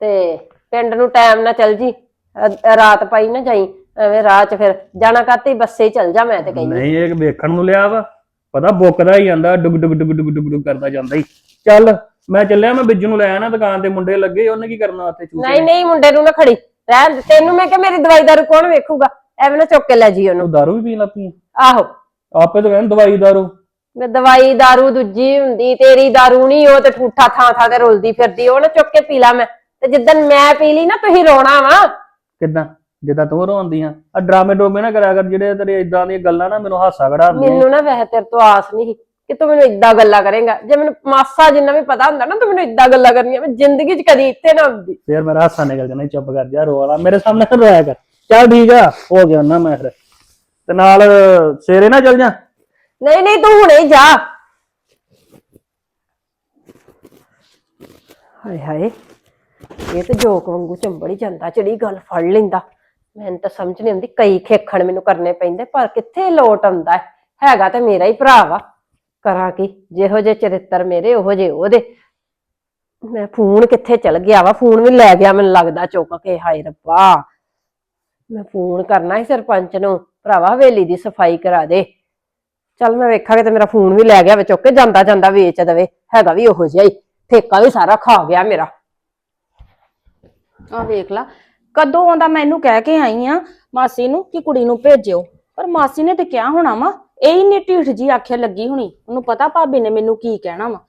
ਤੇ ਪਿੰਡ ਨੂੰ ਟਾਈਮ ਨਾਲ ਚੱਲ ਜੀ ਅ- ਰਾਤ ਪਾਈ ਨਾ ਜਾਈ ਐਵੇਂ ਰਾਹ 'ਚ ਫਿਰ ਜਾਣਾ ਕਰਤੇ ਬੱਸੇ ਚੱਲ ਜਾ ਮੈਂ ਤੇ ਕਹਿੰਦੀ। ਨਹੀਂ ਇਹ ਵੇਖਣ ਨੂੰ ਲਿਆ ਵਾ। ਪਤਾ ਬੁੱਕਦਾ ਹੀ ਜਾਂਦਾ ਡੁਗ ਡੁਗ ਡੁਗ ਡੁਗ ਡੁਗ ਡੁਗ ਕਰਦਾ ਜਾਂਦਾ ਹੀ। ਚੱਲ ਮੈਂ ਚੱਲਿਆ ਮੈਂ ਬਿੱਜੂ ਨੂੰ ਲੈ ਆਣਾ ਦੁਕਾਨ ਤੇ ਮੁੰਡੇ ਲੱਗੇ ਉਹਨੇ ਕੀ ਕਰਨਾ ਉੱਥੇ ਚੂਸੇ ਨਹੀਂ ਨਹੀਂ ਮੁੰਡੇ ਨੂੰ ਨਾ ਖੜੀ। ਰਹਿਣ ਦੇ, ਤੈਨੂੰ ਮੈਂ ਕਿ ਮੇਰੀ ਦਵਾਈ ਦਾਰੂ ਕੌਣ ਵੇਖੂਗਾ? ਐਵੇਂ ਨਾ ਚੁੱਕ ਕੇ ਲੈ ਜੀ ਉਹਨੂੰ। ਦਾਰੂ ਵੀ ਪੀਣ ਲੱਗ ਪਈ ਆਹੋ। ਆਪੇ ਤਾਂ ਕਹਿੰਦੇ ਦਵਾਈ ਦਾਰੂ। ਮੈਂ ਦਵਾਈ ਦਾਰੂ ਦੂਜੀ ਹੁੰਦੀ ਤੇਰੀ ਦਾਰੂ ਨਹੀਂ ਉਹ ਤੇ ਠੂਠਾ ਥਾਂ ਥਾਂ ਤੇ ਰੁਲਦੀ ਫਿਰਦੀ ਉਹ ਨਾ ਚੁੱਕ ਕੇ ਪੀ ਲਾ ਮੈਂ। ਤੇ ਜਿੱਦਨ ਮੈਂ ਪੀ ਲਈ ਨਾ ਤੁਸੀਂ ਰੋਣਾ ਵਾ। ਕਿਦਾਂ? ਜਿੱਦਾਂ ਤੂੰ ਰੋਂਦੀ ਆ। ਆ ਡਰਾਮੇ ਡੋਮੇ ਨਾ ਕਰਿਆ ਕਰ ਜਿਹੜੇ ਤੇਰੇ ਇਦਾਂ ਦੀਆਂ ਗੱਲਾਂ ਨਾ ਮੈਨੂੰ ਹਾਸਾ ਕਢਾਉਂਦੀਆਂ ਮੈਨੂੰ ਨਾ ਵੈਸੇ ਤੇਰੇ ਤੋਂ ਆਸ ਨਹੀਂ ਸੀ। ਕਿ ਤੂੰ ਮੈਨੂੰ ਇਦਾਂ ਗੱਲਾਂ ਕਰੇਂਗਾ। ਜੇ ਮੈਨੂੰ ਮਾਸਾ ਜਿੰਨਾ ਵੀ ਪਤਾ ਹੁੰਦਾ ਨਾ ਤੂੰ ਮੈਨੂੰ ਇਦਾਂ ਗੱਲਾਂ ਕਰਨੀਆਂ ਮੈਂ ਜ਼ਿੰਦਗੀ 'ਚ ਕਦੀ ਇੱਥੇ ਨਾ ਹੁੰਦੀ। ਫੇਰ ਮੇਰਾ ਹਾਸਾ ਨਿਕਲ ਜਾਣਾ ਚੁੱਪ ਕਰ ਜਾ ਰੋ ਵਾਲਾ। ਮੇਰੇ ਸਾਹਮਣੇ ਨਾ ਰੋਇਆ ਕਰ। ਚੱਲ ਠੀਕ ਆ ਹੋ ਗਿਆ ਨਾ ਮੈਂ ਫਿਰ। ਤੇ ਨਾਲ ਸਵੇਰੇ ਨਾ ਚੱਲ ਜਾ। ਨਹੀਂ ਨਹੀਂ ਤੂੰ ਹੁਣੇ ਹੀ ਜਾ। ਹਾਏ ਹਾਏ ਇਹ ਤੇ ਜੋਕ ਵਾਂਗੂ ਚੰਬੜ ਜਾਂਦਾ ਜਿਹੜੀ ਗੱਲ ਫੜ ਲੈਂਦਾ। ਮੈਨੂੰ ਤਾਂ ਸਮਝ ਨਹੀਂ ਆਉਂਦੀ ਕਈ ਖੇਖਣ ਮੈਨੂੰ ਕਰਨੇ ਪੈਂਦੇ ਪਰ ਕਿੱਥੇ ਲੋਟ ਆਉਂਦਾ ਹੈ? ਹੈਗਾ ਤੇ ਮੇਰਾ ਹੀ ਭਰਾ ਵਾ। ਕਰਾਂ ਕੀ? ਜਿਹੋ ਜੇ ਚਰਿੱਤਰ ਮੇਰੇ, ਉਹੋ ਜੇ ਉਹਦੇ। ਮੈਂ ਫੋਨ ਕਿੱਥੇ ਚਲ ਗਿਆ ਵਾ? ਫੋਨ ਵੀ ਲੈ ਗਿਆ ਮੈਨੂੰ ਲੱਗਦਾ ਚੁੱਕ ਕੇ, ਹਾਏ ਰੱਬਾ। ਮੈਂ ਫੋਨ ਕਰਨਾ ਸੀ ਸਰਪੰਚ ਨੂੰ, ਭਰਾਵਾ ਹਵੇਲੀ ਦੀ ਸਫ਼ਾਈ ਕਰਾ ਦੇ। ਚੱਲ ਮੈਂ ਵੇਖਾਂਗੇ ਤੇ ਮੇਰਾ ਫੋਨ ਵੀ ਲੈ ਗਿਆ ਵੇ, ਚੁੱਕ ਕੇ ਜਾਂਦਾ ਜਾਂਦਾ ਵੇਚ ਦਵੇ। ਹੈਗਾ ਵੀ ਉਹੋ ਜਿਹਾ ਹੀ। ਠੇਕਾ ਵੀ ਸਾਰਾ ਖਾ ਗਿਆ ਮੇਰਾ। ਆ ਵੇਖ ਲਾ, ਕਦੋਂ ਆਉਂਦਾ ਮੈਨੂੰ ਕਹਿ ਕੇ ਆਈ ਆ ਮਾਸੀ ਨੂੰ ਕਿ ਕੁੜੀ ਨੂੰ ਭੇਜਿਓ। ਪਰ ਮਾਸੀ ਨੇ ਤੇ ਕਿਹਾ ਹੋਣਾ ਵਾ ਇਹ ਨੀ ਢੀਠ ਜੀ ਆਖੇ ਲੱਗੀ ਹੋਣੀ ਉਹਨੂੰ ਪਤਾ ਭਾਬੀ ਨੇ ਮੈਨੂੰ ਕੀ ਕਹਿਣਾ ਵਾ।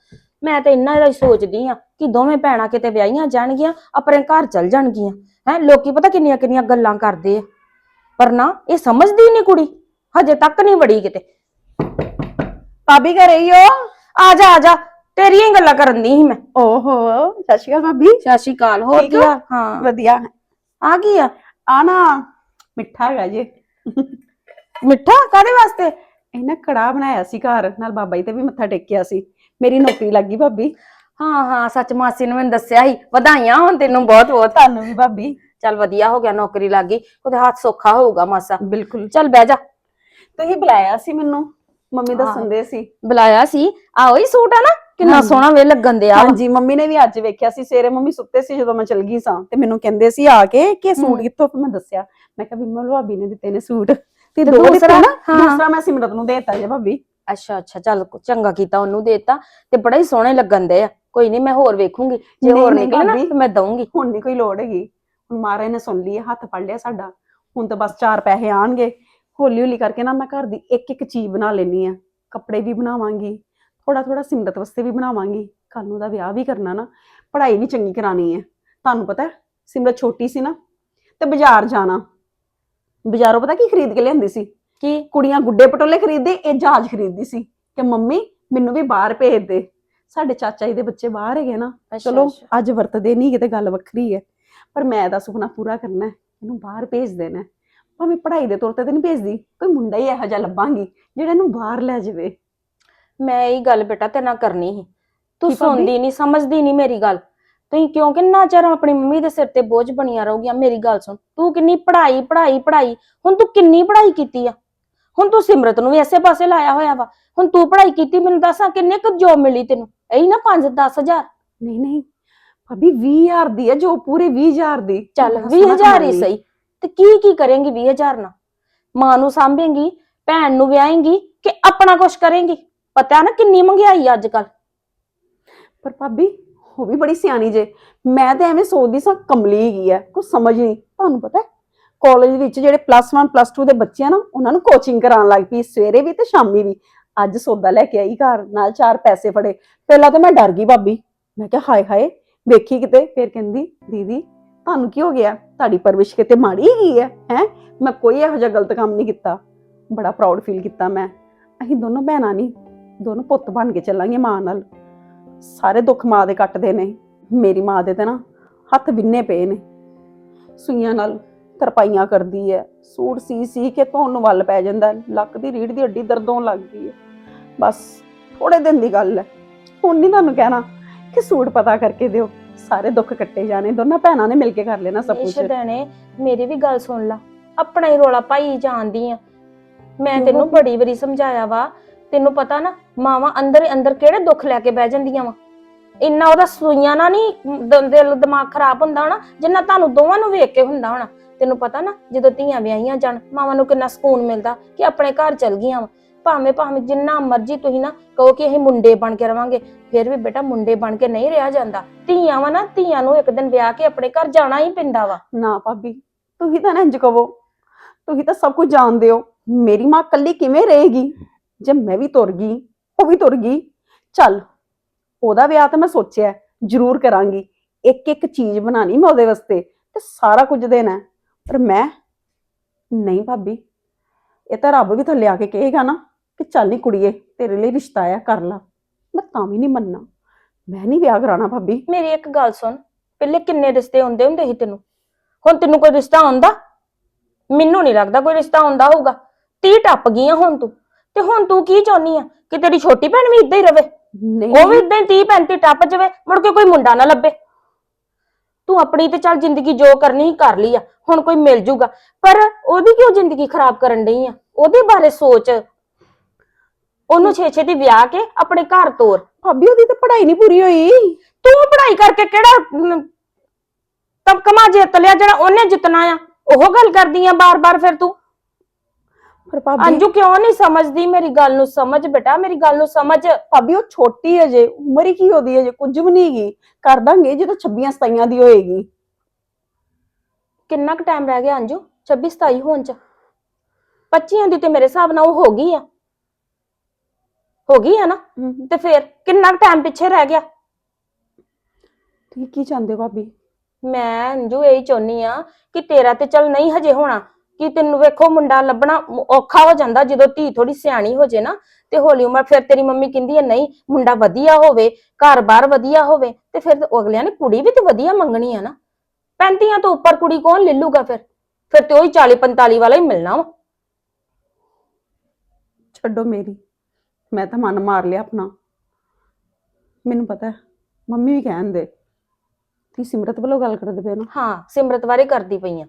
ਮੈਂ ਤੇ ਇੰਨਾ ਹੀ ਸੋਚਦੀ ਆ ਕਿ ਦੋਵੇਂ ਭੈਣਾਂ ਕਿਤੇ ਵਿਆਹੀਆਂ ਜਾਣਗੀਆਂ ਆਪਣੇ ਘਰ ਚਲ ਜਾਣਗੀਆਂ। ਹੈ ਲੋਕੀ ਪਤਾ ਕਿੰਨੀਆਂ ਕਿੰਨੀਆਂ ਗੱਲਾਂ ਕਰਦੇ ਆ। ਪਰ ਨਾ ਇਹ ਸਮਝਦੀ ਨਹੀਂ ਕੁੜੀ ਹਜੇ ਤੱਕ ਨਹੀਂ ਵੜੀ ਕਿਤੇ। ਭਾਬੀ ਘਰੇ ਹੀ ਹੋ ਆ ਜਾ ਆ ਜਾ ਤੇਰੀਆਂ ਹੀ ਗੱਲਾਂ ਕਰਨ ਦੀ ਸੀ ਮੈਂ। ਓਹੋ ਸਤਿ ਸ਼੍ਰੀ ਅਕਾਲ ਭਾਬੀ। ਸਤਿ ਸ਼੍ਰੀ ਅਕਾਲ ਹੋਰ ਠੀਕ ਕੀ ਹੋ? ਹਾਲ? ਹਾਂ। ਵਧੀਆ। ਆ ਕੀ ਆ? ਆ ਨਾ ਮਿੱਠਾ ਹੈਗਾ ਜੇ। ਮਿੱਠਾ? ਕਾਦੇ ਵਾਸਤੇ? ਇਹਨਾਂ ਕੜਾ ਬਣਾਇਆ ਸੀ ਘਰ ਨਾਲ ਬਾਬਾ ਜੀ ਤੇ ਵੀ ਮੱਥਾ ਟੇਕਿਆ ਸੀ। ਮੇਰੀ ਨੌਕਰੀ ਲੱਗ ਗਈ ਭਾਬੀ। ਹਾਂ ਹਾਂ ਸੱਚ ਮਾਸੀ ਨੇ ਮੈਨੂੰ ਦੱਸਿਆ ਸੀ। ਵਧਾਈਆਂ ਹੁਣ ਤੈਨੂੰ ਬਹੁਤ ਬਹੁਤ। ਤੁਹਾਨੂੰ ਵੀ ਭਾਬੀ। ਚੱਲ ਵਧੀਆ ਹੋ ਗਿਆ ਨੌਕਰੀ ਲੱਗ ਗਈ। ਉਹਦੇ ਹੱਥ ਸੌਖਾ ਹੋਊਗਾ ਮਾਸਾ। ਬਿਲਕੁਲ। ਚੱਲ ਬਹਿ ਜਾ। ਤੁਸੀਂ ਬੁਲਾਇਆ ਸੀ ਮੈਨੂੰ। ਮੰਮੀ ਹਾਂ। ਦੱਸਣ ਦੇ ਸੀ। ਬੁਲਾਇਆ ਸੀ। ਆ ਉਹੀ ਸੂਟ ਆ ਨਾ। ਕਿੰਨਾ ਹਾਂਜੀ। ਸੋਹਣਾ ਵੇ ਲੱਗਣ ਦਿਆ ਵਾ। ਹਾਂਜੀ ਮੰਮੀ ਨੇ ਵੀ ਅੱਜ ਵੇਖਿਆ ਸੀ। ਸਵੇਰੇ ਮੰਮੀ ਸੁੱਤੇ ਸੀ ਜਦੋਂ ਮੈਂ ਚਲ ਗਈ ਸਾਂ। ਤੇ ਮੈਨੂੰ ਕਹਿੰਦੇ ਸੀ ਆ ਕੇ ਕਿ ਇਹ ਸੂਟ ਹਮ। ਕਿੱਥੋਂ? ਫਿਰ ਮੈਂ ਦੱਸਿਆ। ਮੈਂ ਕਿਹਾ ਬਿਮਲ ਭਾਬੀ ਨੇ ਦਿੱਤੇ ਨੇ ਸੂਟ। ਤੇ ਦੋ ਦਿੱਤੇ ਦੂਸਰਾ? ਨਾ ਹਾਂ। ਦੂਸਰਾ ਮੈਂ ਸਿਮਰਤ ਨੂੰ ਦੇਤਾ ਜੇ ਭਾਬੀ। ਅੱਛਾ ਅੱਛਾ ਚੱਲ ਚੰਗਾ ਕੀਤਾ ਉਹਨੂੰ ਦੇਤਾ ਤੇ ਬੜਾ ਹੀ ਸੋਹਣੇ ਲੱਗਣ ਦੇ ਆ। ਕੋਈ ਨਹੀਂ ਮੈਂ ਹੋਰ ਵੇਖੂੰਗੀ। ਜੇ ਨਹੀਂ, ਹੋਰ ਨਹੀਂ ਨਿਕਲੇ ਨਾ ਭਾਬੀ। ਤੇ ਮੈਂ ਦਊਂਗੀ। ਹੁਣ ਨਹੀਂ ਕੋਈ ਲੋੜ ਹੈਗੀ। ਹੁਣ ਮਹਾਰਾਜ ਨੇ ਸੁਣ ਲਈ ਹੈ, ਹੱਥ ਫੜ ਲਿਆ ਸਾਡਾ। ਹੁਣ ਤਾਂ ਬਸ ਚਾਰ ਪੈਸੇ ਆਣਗੇ। ਹੌਲੀ ਹੌਲੀ ਕਰਕੇ ਨਾ ਮੈਂ ਘਰ ਦੀ ਇੱਕ ਇੱਕ ਚੀਜ਼ ਬਣਾ ਲੈਣੀ ਆ। ਕੱਪੜੇ ਵੀ ਬਣਾਵਾਂਗੀ। ਥੋੜਾ ਥੋੜਾ ਸਿਮਰਤ ਵਾਸਤੇ ਵੀ ਬਣਾਵਾਂਗੀ। ਕੱਲ ਨੂੰ ਦਾ ਵਿਆਹ ਵੀ ਕਰਨਾ ਨਾ। ਪੜ੍ਹਾਈ ਵੀ ਚੰਗੀ ਕਰਾਣੀ ਹੈ ਤੁਹਾਨੂੰ ਪਤਾ ਹੈ, ਸਿਮਰਤ ਛੋਟੀ ਸੀ ਨਾ। ਤੇ ਬਾਜ਼ਾਰ ਜਾਣਾ। ਬਾਜ਼ਾਰੋਂ ਪਤਾ ਕੀ ਖਰੀਦ ਕੇ ਲਿਆਂਦੀ ਸੀ? ਕੀ? ਕੁੜੀਆਂ ਗੁੱਡੇ ਪਟੋਲੇ ਖਰੀਦਦੇ ਇਹ ਜਹਾਜ਼ ਖਰੀਦਦੀ ਸੀ ਕਿ ਮੰਮੀ ਮੈਨੂੰ ਵੀ ਬਾਹਰ ਭੇਜ ਦੇ। ਸਾਡੇ ਚਾਚਾ ਜੀ ਦੇ ਬੱਚੇ ਬਾਹਰ ਹੈਗੇ ਨਾ। ਚਲੋ ਅੱਜ ਵਰਤਦੇ ਨਹੀਂ ਕਿਤੇ ਗੱਲ ਵੱਖਰੀ ਹੈ। ਪਰ ਮੈਂ ਦਾ ਸੁਪਨਾ ਪੂਰਾ ਕਰਨਾ ਹੈ ਇਹਨੂੰ ਬਾਹਰ ਭੇਜ ਦੇਣਾ ਹੈ। ਭਾਵੇਂ ਪੜ੍ਹਾਈ ਦੇ ਤੌਰ ਤੇ ਤਾਂ ਨਹੀਂ ਭੇਜਦੀ ਕੋਈ ਮੁੰਡਾ ਹੀ ਇਹੋ ਜਿਹਾ ਲੱਭਾਂਗੀ ਜਿਹੜਾ ਇਹਨੂੰ ਬਾਹਰ ਲੈ ਜਾਵੇ। ਮੈਂ ਇਹ ਗੱਲ ਬੇਟਾ ਤੇ ਨਾ ਕਰਨੀ ਸੀ। ਤੂੰ ਕੀ ਭਾਬੀ? ਸੁਣਦੀ ਨਹੀਂ ਸਮਝਦੀ ਨਹੀਂ ਮੇਰੀ ਗੱਲ। ਤੂੰ ਕਿਉਂ ਕਿੰਨਾ ਚਿਰ ਆਪਣੀ ਮੰਮੀ ਦੇ ਸਿਰ ਤੇ ਬੋਝ ਬਣੀਆਂ ਰਹੋਗੀਆਂ? ਮੇਰੀ ਗੱਲ ਸੁਣ ਤੂੰ ਕਿੰਨੀ ਪੜ੍ਹਾਈ ਪੜ੍ਹਾਈ ਪੜ੍ਹਾਈ ਹੁਣ ਤੂੰ ਕਿੰਨੀ ਪੜ੍ਹਾਈ ਕੀਤੀ ਆ? ਹੁਣ ਤੂੰ ਸਿਮਰਤ ਨੂੰ ਵੀ ਐਸੇ ਪਾਸੇ ਲਾਇਆ ਹੋਇਆ ਵਾ। ਹੁਣ ਤੂੰ ਪੜ੍ਹਾਈ ਕੀਤੀ ਮੈਨੂੰ ਦੱਸਾਂ ਕਿੰਨੇ ਕੁ ਜੋਬ ਮਿਲੀ ਤੈਨੂੰ? ਇਹੀ ਨਾ 5 ਹਜ਼ਾਰ? ਨਹੀਂ ਨਹੀਂ ਭਾਬੀ 20000 ਦੀ ਹੈ ਜੋ ਪੂਰੇ 20000 ਦੀ। ਚੱਲ ਬੜਾ ਸੋਹਣਾ 20000 ਹੀ। ਸਹੀ। ਤੇ ਕੀ ਕੀ ਕਰੇਂਗੀ 20000 ਨਾਲ? ਮਾਂ ਨੂੰ ਸਾਂਭੇਂਗੀ ਭੈਣ ਨੂੰ ਵਿਆਹੇਂਗੀ ਕਿ ਆਪਣਾ ਕੁਛ ਕਰੇਂਗੀ? ਪਤਾ ਨਾ ਕਿੰਨੀ ਮਹਿੰਗਾਈ ਅੱਜ ਕੱਲ ਪਰ ਭਾਬੀ ਉਹ ਵੀ ਬੜੀ ਸਿਆਣੀ ਜੇ। ਮੈਂ ਤਾਂ ਐਵੇਂ ਸੋਚਦੀ ਸਾਂ ਕਮਲੀ ਹੈਗੀ ਹੈ ਕੁਝ ਸਮਝ ਨਹੀਂ। ਤੁਹਾਨੂੰ ਪਤਾ ਕਾਲਜ ਵਿੱਚ ਜਿਹੜੇ ਪਲੱਸ 1 ਪਲੱਸ 2 ਦੇ ਬੱਚੇ ਆ ਨਾ, ਉਹਨਾਂ ਨੂੰ ਕੋਚਿੰਗ ਕਰਾਉਣ ਲੱਗ ਪਈ, ਸਵੇਰੇ ਵੀ ਤੇ ਸ਼ਾਮੀ ਵੀ। ਅੱਜ ਸੌਦਾ ਲੈ ਕੇ ਆਈ ਘਰ, ਨਾਲ ਚਾਰ ਪੈਸੇ ਫੜੇ। ਪਹਿਲਾਂ ਤਾਂ ਮੈਂ ਡਰ ਗਈ ਭਾਬੀ। ਮੈਂ ਕਿਹਾ, ਹਾਏ ਹਾਏ, ਵੇਖੀ ਕਿਤੇ, ਫਿਰ ਕਹਿੰਦੀ, ਦੀਦੀ, ਤੁਹਾਨੂੰ ਕੀ ਹੋ ਗਿਆ? ਤੁਹਾਡੀ ਪਰਵਿਸ਼ ਕਿਤੇ ਮਾੜੀ ਹੀ ਹੈ ਹੈ? ਮੈਂ ਕੋਈ ਇਹੋ ਜਿਹਾ ਗਲਤ ਕੰਮ ਨਹੀਂ ਕੀਤਾ। ਬੜਾ ਪ੍ਰਾਊਡ ਫੀਲ ਕੀਤਾ ਮੈਂ। ਅਸੀਂ ਦੋਨੋਂ ਭੈਣਾਂ ਨਹੀਂ ਦੋਨੋਂ ਪੁੱਤ ਬਣ ਕੇ ਚੱਲਾਂਗੇ ਮਾਂ ਨਾਲ। ਸਾਰੇ ਦੁੱਖ ਮਾਂ ਦੇ ਕੱਟਦੇ ਨੇ ਮੇਰੀ ਮਾਂ ਦੇ ਤੇ ਨਾ ਹੱਥ ਵਿੰਨੇ ਪਏ ਨੇ ਸੂਈਆਂ ਨਾਲ ਤਰਪਾਈਆਂ ਕਰਦੀ ਹੈ ਸੂਟ ਸੀ ਸੀ ਕੇ ਧੋਣ ਨੂੰ ਵੱਲ ਪੈ ਜਾਂਦਾ। ਲੱਕ ਦੀ ਰੀੜ ਦੀ ਹੱਡੀ ਦਰਦ ਹੋਣ ਲੱਗਦੀ ਹੈ ਬਸ ਥੋੜੇ ਦਿਨ ਦੀ ਗੱਲ ਹੈ ਹੁਣ ਨਹੀਂ ਤੁਹਾਨੂੰ ਕਹਿਣਾ ਕਿ ਸੂਟ ਪਤਾ ਕਰਕੇ ਦਿਓ ਸਾਰੇ ਦੁੱਖ ਕੱਟੇ ਜਾਣੇ ਦੋਨਾਂ ਭੈਣਾਂ ਨੇ ਮਿਲ ਕੇ ਕਰ ਲੈਣਾ ਸਭ ਕੁਝ ਇਸ਼ਦਣੇ ਮੇਰੀ ਵੀ ਗੱਲ ਸੁਣ ਲਾ ਆਪਣਾ ਹੀ ਰੋਲਾ ਪਾਈ ਜਾਂਦੀ ਆ ਮੈਂ ਤੈਨੂੰ? ਬੜੀ ਵਾਰੀ ਸਮਝਾਇਆ ਵਾ ਤੈਨੂੰ ਪਤਾ ਨਾ, ਮਾਵਾਂ ਅੰਦਰ ਹੀ ਅੰਦਰ ਕਿਹੜੇ ਦੁੱਖ ਲੈ ਕੇ ਬਹਿ ਜਾਂਦੀਆਂ ਵਾ। ਇੰਨਾ ਉਹਦਾ ਸੂਈਆਂ ਨਾ ਨਹੀਂ ਦਿਲ, ਦਿਮਾਗ ਖਰਾਬ ਹੁੰਦਾ ਹੋਣਾ, ਜਿੰਨਾ ਤੁਹਾਨੂੰ ਦੋਵਾਂ ਨੂੰ ਵੇਖ ਕੇ ਹੁੰਦਾ ਹੋਣਾ। ਤੈਨੂੰ ਪਤਾ ਨਾ, ਜਦੋਂ ਧੀਆਂ ਵਿਆਹੀਆਂ ਜਾਣ, ਮਾਵਾਂ ਨੂੰ ਕਿੰਨਾ ਸਕੂਨ ਮਿਲਦਾ ਕਿ ਆਪਣੇ ਘਰ ਚਲ ਗਈਆਂ ਵਾ। ਭਾਵੇਂ ਭਾਵੇਂ ਜਿੰਨਾ ਮਰਜ਼ੀ ਤੁਸੀਂ ਨਾ ਕਹੋ ਕਿ ਅਸੀਂ ਮੁੰਡੇ ਬਣ ਕੇ ਰਵਾਂਗੇ, ਫਿਰ ਵੀ ਬੇਟਾ ਮੁੰਡੇ ਬਣ ਕੇ ਨਹੀਂ ਰਿਹਾ ਜਾਂਦਾ। ਧੀਆਂ ਵਾ ਨਾ, ਧੀਆਂ ਨੂੰ ਇੱਕ ਦਿਨ ਵਿਆਹ ਕੇ ਆਪਣੇ ਘਰ ਜਾਣਾ ਹੀ ਪੈਂਦਾ ਵਾ। ਨਾ ਭਾਬੀ, ਤੁਸੀਂ ਤਾਂ ਨਾ ਇੰਜ ਕਹੋ। ਤੁਸੀਂ ਤਾਂ ਸਭ ਕੁਝ ਜਾਣਦੇ ਹੋ। ਮੇਰੀ ਮਾਂ ਇਕੱਲੀ ਕਿਵੇਂ ਰਹੇਗੀ? ਜੇ ਮੈਂ ਵੀ ਤੁਰ ਗਈ, ਉਹ ਵੀ ਤੁਰ ਗਈ। ਚੱਲ, ਉਹਦਾ ਵਿਆਹ ਤਾਂ ਮੈਂ ਸੋਚਿਆ, ਜ਼ਰੂਰ ਕਰਾਂਗੀ। ਇੱਕ ਇੱਕ ਚੀਜ਼ ਬਣਾਣੀ ਮੈਂ ਉਹਦੇ ਵਾਸਤੇ ਤੇ ਸਾਰਾ ਕੁਝ ਦੇਣਾ ਪਰ ਮੈਂ, ਨਹੀਂ ਭਾਬੀ। ਇਹ ਤਾਂ ਰੱਬ ਵੀ ਥੱਲੇ ਆ ਕੇ ਕਹੇਗਾ ਨਾ ਕਿ ਚੱਲ ਨੀ ਕੁੜੀਏ, ਤੇਰੇ ਲਈ ਰਿਸ਼ਤਾ ਆ, ਕਰ ਲਾ। ਮੈਂ ਤਾਂ ਵੀ ਨਹੀਂ ਮੰਨਣਾ। ਮੈਂ ਨਹੀਂ ਵਿਆਹ ਕਰਾਣਾ ਭਾਬੀ। ਮੇਰੀ ਇੱਕ ਗੱਲ ਸੁਣ। ਪਹਿਲੇ ਕਿੰਨੇ ਰਿਸ਼ਤੇ ਹੁੰਦੇ ਹੁੰਦੇ ਸੀ ਤੈਨੂੰ? ਹੁਣ ਤੈਨੂੰ ਕੋਈ ਰਿਸ਼ਤਾ ਆਉਂਦਾ? ਮੈਨੂੰ ਨਹੀਂ ਲੱਗਦਾ ਕੋਈ ਰਿਸ਼ਤਾ ਆਉਂਦਾ ਹੋਊਗਾ। ਤੀ ਟੱਪ ਗਈਆਂ ਹੁਣ ਤੂੰ। ਤੇ ਹੁਣ ਤੂੰ ਕੀ ਚਾਹੁੰਨੀ ਆ? ਕਿ ਤੇਰੀ ਛੋਟੀ ਭੈਣ ਵੀ ਇਦਾਂ ਹੀ ਰਵੇ? ਨਹੀਂ। ਉਹ ਵੀ ਇਦਾਂ ਹੀ 30 35 ਟੱਪ ਜਾਵੇ ਮੁੜ ਕੇ ਕੋਈ ਮੁੰਡਾ ਨਾ ਲੱਭੇ। ਤੂੰ ਆਪਣੀ ਤੇ ਚੱਲ ਜ਼ਿੰਦਗੀ ਜੋ ਕਰਨੀ ਸੀ ਕਰ ਲਈ ਆ ਹੁਣ ਕੋਈ ਮਿਲ ਜੂਗਾ। ਪਰ ਉਹਦੀ ਕਿਉਂ ਜ਼ਿੰਦਗੀ ਖਰਾਬ ਕਰਨ ਡਈ ਆ? ਉਹਦੇ ਬਾਰੇ ਸੋਚ। ਉਹਨੂੰ ਛੇ ਛੇ ਦੀ ਵਿਆਹ ਕੇ ਆਪਣੇ ਘਰ ਤੋਰ। ਭਾਬੀ ਉਹਦੀ ਤਾਂ ਪੜ੍ਹਾਈ ਨਹੀਂ ਪੂਰੀ ਹੋਈ। ਤੂੰ ਪੜ੍ਹਾਈ ਕਰਕੇ ਕਿਹੜਾ ਤਬਕਮਾ ਜਿੱਤ ਲਿਆ ਜਿਹੜਾ ਉਹਨੇ ਜਿੱਤਣਾ ਆ? ਉਹ ਗੱਲ ਕਰਦੀ ਆ ਬਾਰ-ਬਾਰ ਫਿਰ ਤੂੰ। ਪਰ ਭਾਬੀ ਅੰਜੂ ਕਿਉਂ ਨਹੀਂ ਸਮਝਦੀ ਮੇਰੀ ਗੱਲ ਨੂੰ? ਸਮਝ ਬੇਟਾ ਮੇਰੀ ਗੱਲ ਨੂੰ ਸਮਝ। ਭਾਬੀ ਉਹ ਛੋਟੀ ਹੈ ਜੇ ਉਮਰ ਹੀ ਕੀ ਉਹਦੀ ਹੈ ਜੇ? ਕੁਝ ਵੀ ਨਹੀਂ ਹੈਗੀ। ਕਰ ਦਾਂਗੇ ਜਦੋਂ 26 27 ਦੀ ਹੋਏਗੀ। ਕਿੰਨਾ ਕੁ ਟਾਈਮ ਰਹਿ ਗਿਆ ਅੰਜੂ? 26 27 ਹੋਣ ਚ। 25 ਦੀ ਤੇ ਮੇਰੇ ਹਿਸਾਬ ਨਾਲ ਉਹ ਹੋ ਗਈ ਆ। ਹੋ ਗਈ ਆ ਨਾ? ਤੇ ਫਿਰ ਕਿੰਨਾ ਕੁ ਟਾਈਮ ਪਿੱਛੇ ਰਹਿ ਗਿਆ? ਤੁਸੀਂ ਕੀ ਚਾਹੁੰਦੇ ਹੋ ਭਾਬੀ? ਮੈਂ ਅੰਜੂ ਇਹੀ ਚਾਹੁੰਨੀ ਆ ਕਿ ਤੇਰਾ ਤੇ ਚੱਲ ਨਹੀਂ ਹਜੇ ਹੋਣਾ। ਕਿ ਤੈਨੂੰ ਵੇਖੋ ਮੁੰਡਾ ਲੱਭਣਾ ਔਖਾ ਹੋ ਜਾਂਦਾ ਜਦੋਂ ਧੀ ਥੋੜੀ ਸਿਆਣੀ ਹੋ ਜੇ ਨਾ ਤੇ ਹੌਲੀ ਉਮਰ ਫਿਰ ਤੇਰੀ ਮੰਮੀ ਕਹਿੰਦੀ ਹੈ ਨਹੀਂ ਮੁੰਡਾ ਵਧੀਆ ਹੋਵੇ ਘਰ-ਬਾਰ ਵਧੀਆ ਹੋਵੇ ਤੇ ਫਿਰ ਅਗਲਿਆਂ ਨੇ ਕੁੜੀ ਵੀ ਤੇ ਵਧੀਆ ਮੰਗਣੀ ਆ ਨਾ। 35 ਤੋਂ ਉੱਪਰ ਕੁੜੀ ਕੌਣ ਲੈ ਲੂਗਾ ਫਿਰ? ਫਿਰ ਤੇ ਉਹੀ 40 45 ਵਾਲਾ ਹੀ ਮਿਲਣਾ ਵਾ। ਛੱਡੋ ਮੇਰੀ ਮੈਂ ਤਾਂ ਮਨ ਮਾਰ ਲਿਆ ਆਪਣਾ। ਮੈਨੂੰ ਪਤਾ ਮੰਮੀ ਵੀ ਕਹਿੰਦੇ ਤੁਸੀਂ ਸਿਮਰਤ ਵੱਲੋਂ ਗੱਲ ਕਰਦੇ ਪਏ ਨਾ? ਹਾਂ ਸਿਮਰਤ ਬਾਰੇ ਕਰਦੀ ਪਈ ਆ।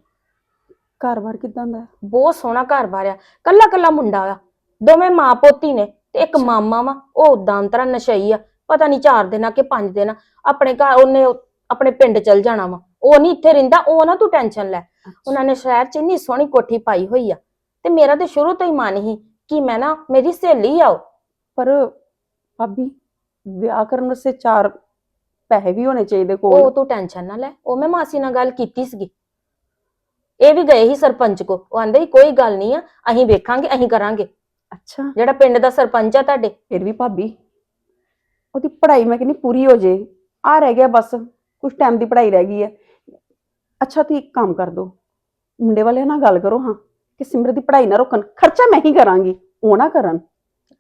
ਘਰ-ਬਾਰ ਕਿਦਾਂ ਦਾ? ਹੈ? ਬਹੁਤ ਸੋਹਣਾ ਘਰ-ਬਾਰ ਆ। ਕੱਲਾ ਕੱਲਾ ਮੁੰਡਾ ਆ। ਦੋਵੇਂ ਮਾਂ ਪੋਤੀ ਨੇ ਤੇ ਇੱਕ ਮਾਮਾ ਵਾ ਉਹ ਉਦਾਂ ਅੰਤਰਾ ਨਸ਼ਈ ਆ। ਪਤਾ ਨਹੀਂ ਚਾਰ ਦਿਨਾਂ ਕਿ ਪੰਜ ਦਿਨ ਆਪਣੇ ਘਰ ਉਹਨੇ ਉਹ- ਆਪਣੇ ਪਿੰਡ ਚਲ ਜਾਣਾ ਵਾ। ਉਹ ਨਹੀਂ ਇੱਥੇ ਰਹਿੰਦਾ ਉਹ ਨਾ ਤੂੰ ਟੈਨਸ਼ਨ ਲੈ। ਉਹਨਾਂ ਨੇ ਸ਼ਹਿਰ 'ਚ ਇੰਨੀ ਸੋਹਣੀ ਕੋਠੀ ਪਾਈ ਹੋਈ ਆ। ਤੇ ਮੇਰਾ ਤੇ ਸ਼ੁਰੂ ਤੋਂ ਹੀ ਮਨ ਸੀ ਕਿ ਮੈਂ ਨਾ ਮੇਰੀ ਸਹੇਲੀ ਆਓ ਪਰ ਭਾਬੀ ਵਿਆਹ ਕਰਨ ਵਾਸਤੇ ਚਾਰ ਪੈਸੇ ਵੀ ਹੋਣੇ ਚਾਹੀਦੇ ਉਹ ਕੋਲ ਤੂੰ ਟੈਨਸ਼ਨ ਨਾ ਲੈ। ਉਹ ਮੈਂ ਮਾਸੀ ਨਾਲ ਗੱਲ ਕੀਤੀ ਸੀਗੀ। ਇਹ ਵੀ ਗਏ ਹੀ ਸਰਪੰਚ ਕੋ। ਉਹ ਆਂਦੇ ਸੀ ਕੋਈ ਗੱਲ ਨਹੀਂ ਆ ਅਸੀਂ ਵੇਖਾਂਗੇ ਅਸੀਂ ਕਰਾਂਗੇ। ਅੱਛਾ। ਜਿਹੜਾ ਪਿੰਡ ਦਾ ਸਰਪੰਚ ਆ ਤੁਹਾਡੇ। ਫਿਰ ਵੀ ਭਾਬੀ ਉਹਦੀ ਪੜ੍ਹਾਈ ਮੈਂ ਕਹਿੰਦੀ ਪੂਰੀ ਹੋ ਜੇ। ਆ ਰਹਿ ਗਿਆ ਬਸ ਕੁਝ ਟਾਈਮ ਦੀ ਪੜ੍ਹਾਈ ਰਹਿ ਗਈ ਹੈ ਅੱਛਾ ਤੁਸੀਂ ਇੱਕ ਕੰਮ ਕਰ ਦੋ। ਮੁੰਡੇ ਵਾਲਿਆਂ ਨਾਲ ਗੱਲ ਕਰੋ ਹਾਂ। ਕਿ ਸਿਮਰਤ ਦੀ ਪੜ੍ਹਾਈ ਨਾ ਰੋਕਣ। ਖਰਚਾ ਮੈਂ ਹੀ ਕਰਾਂਗੀ ਉਹ ਨਾ ਕਰਨ।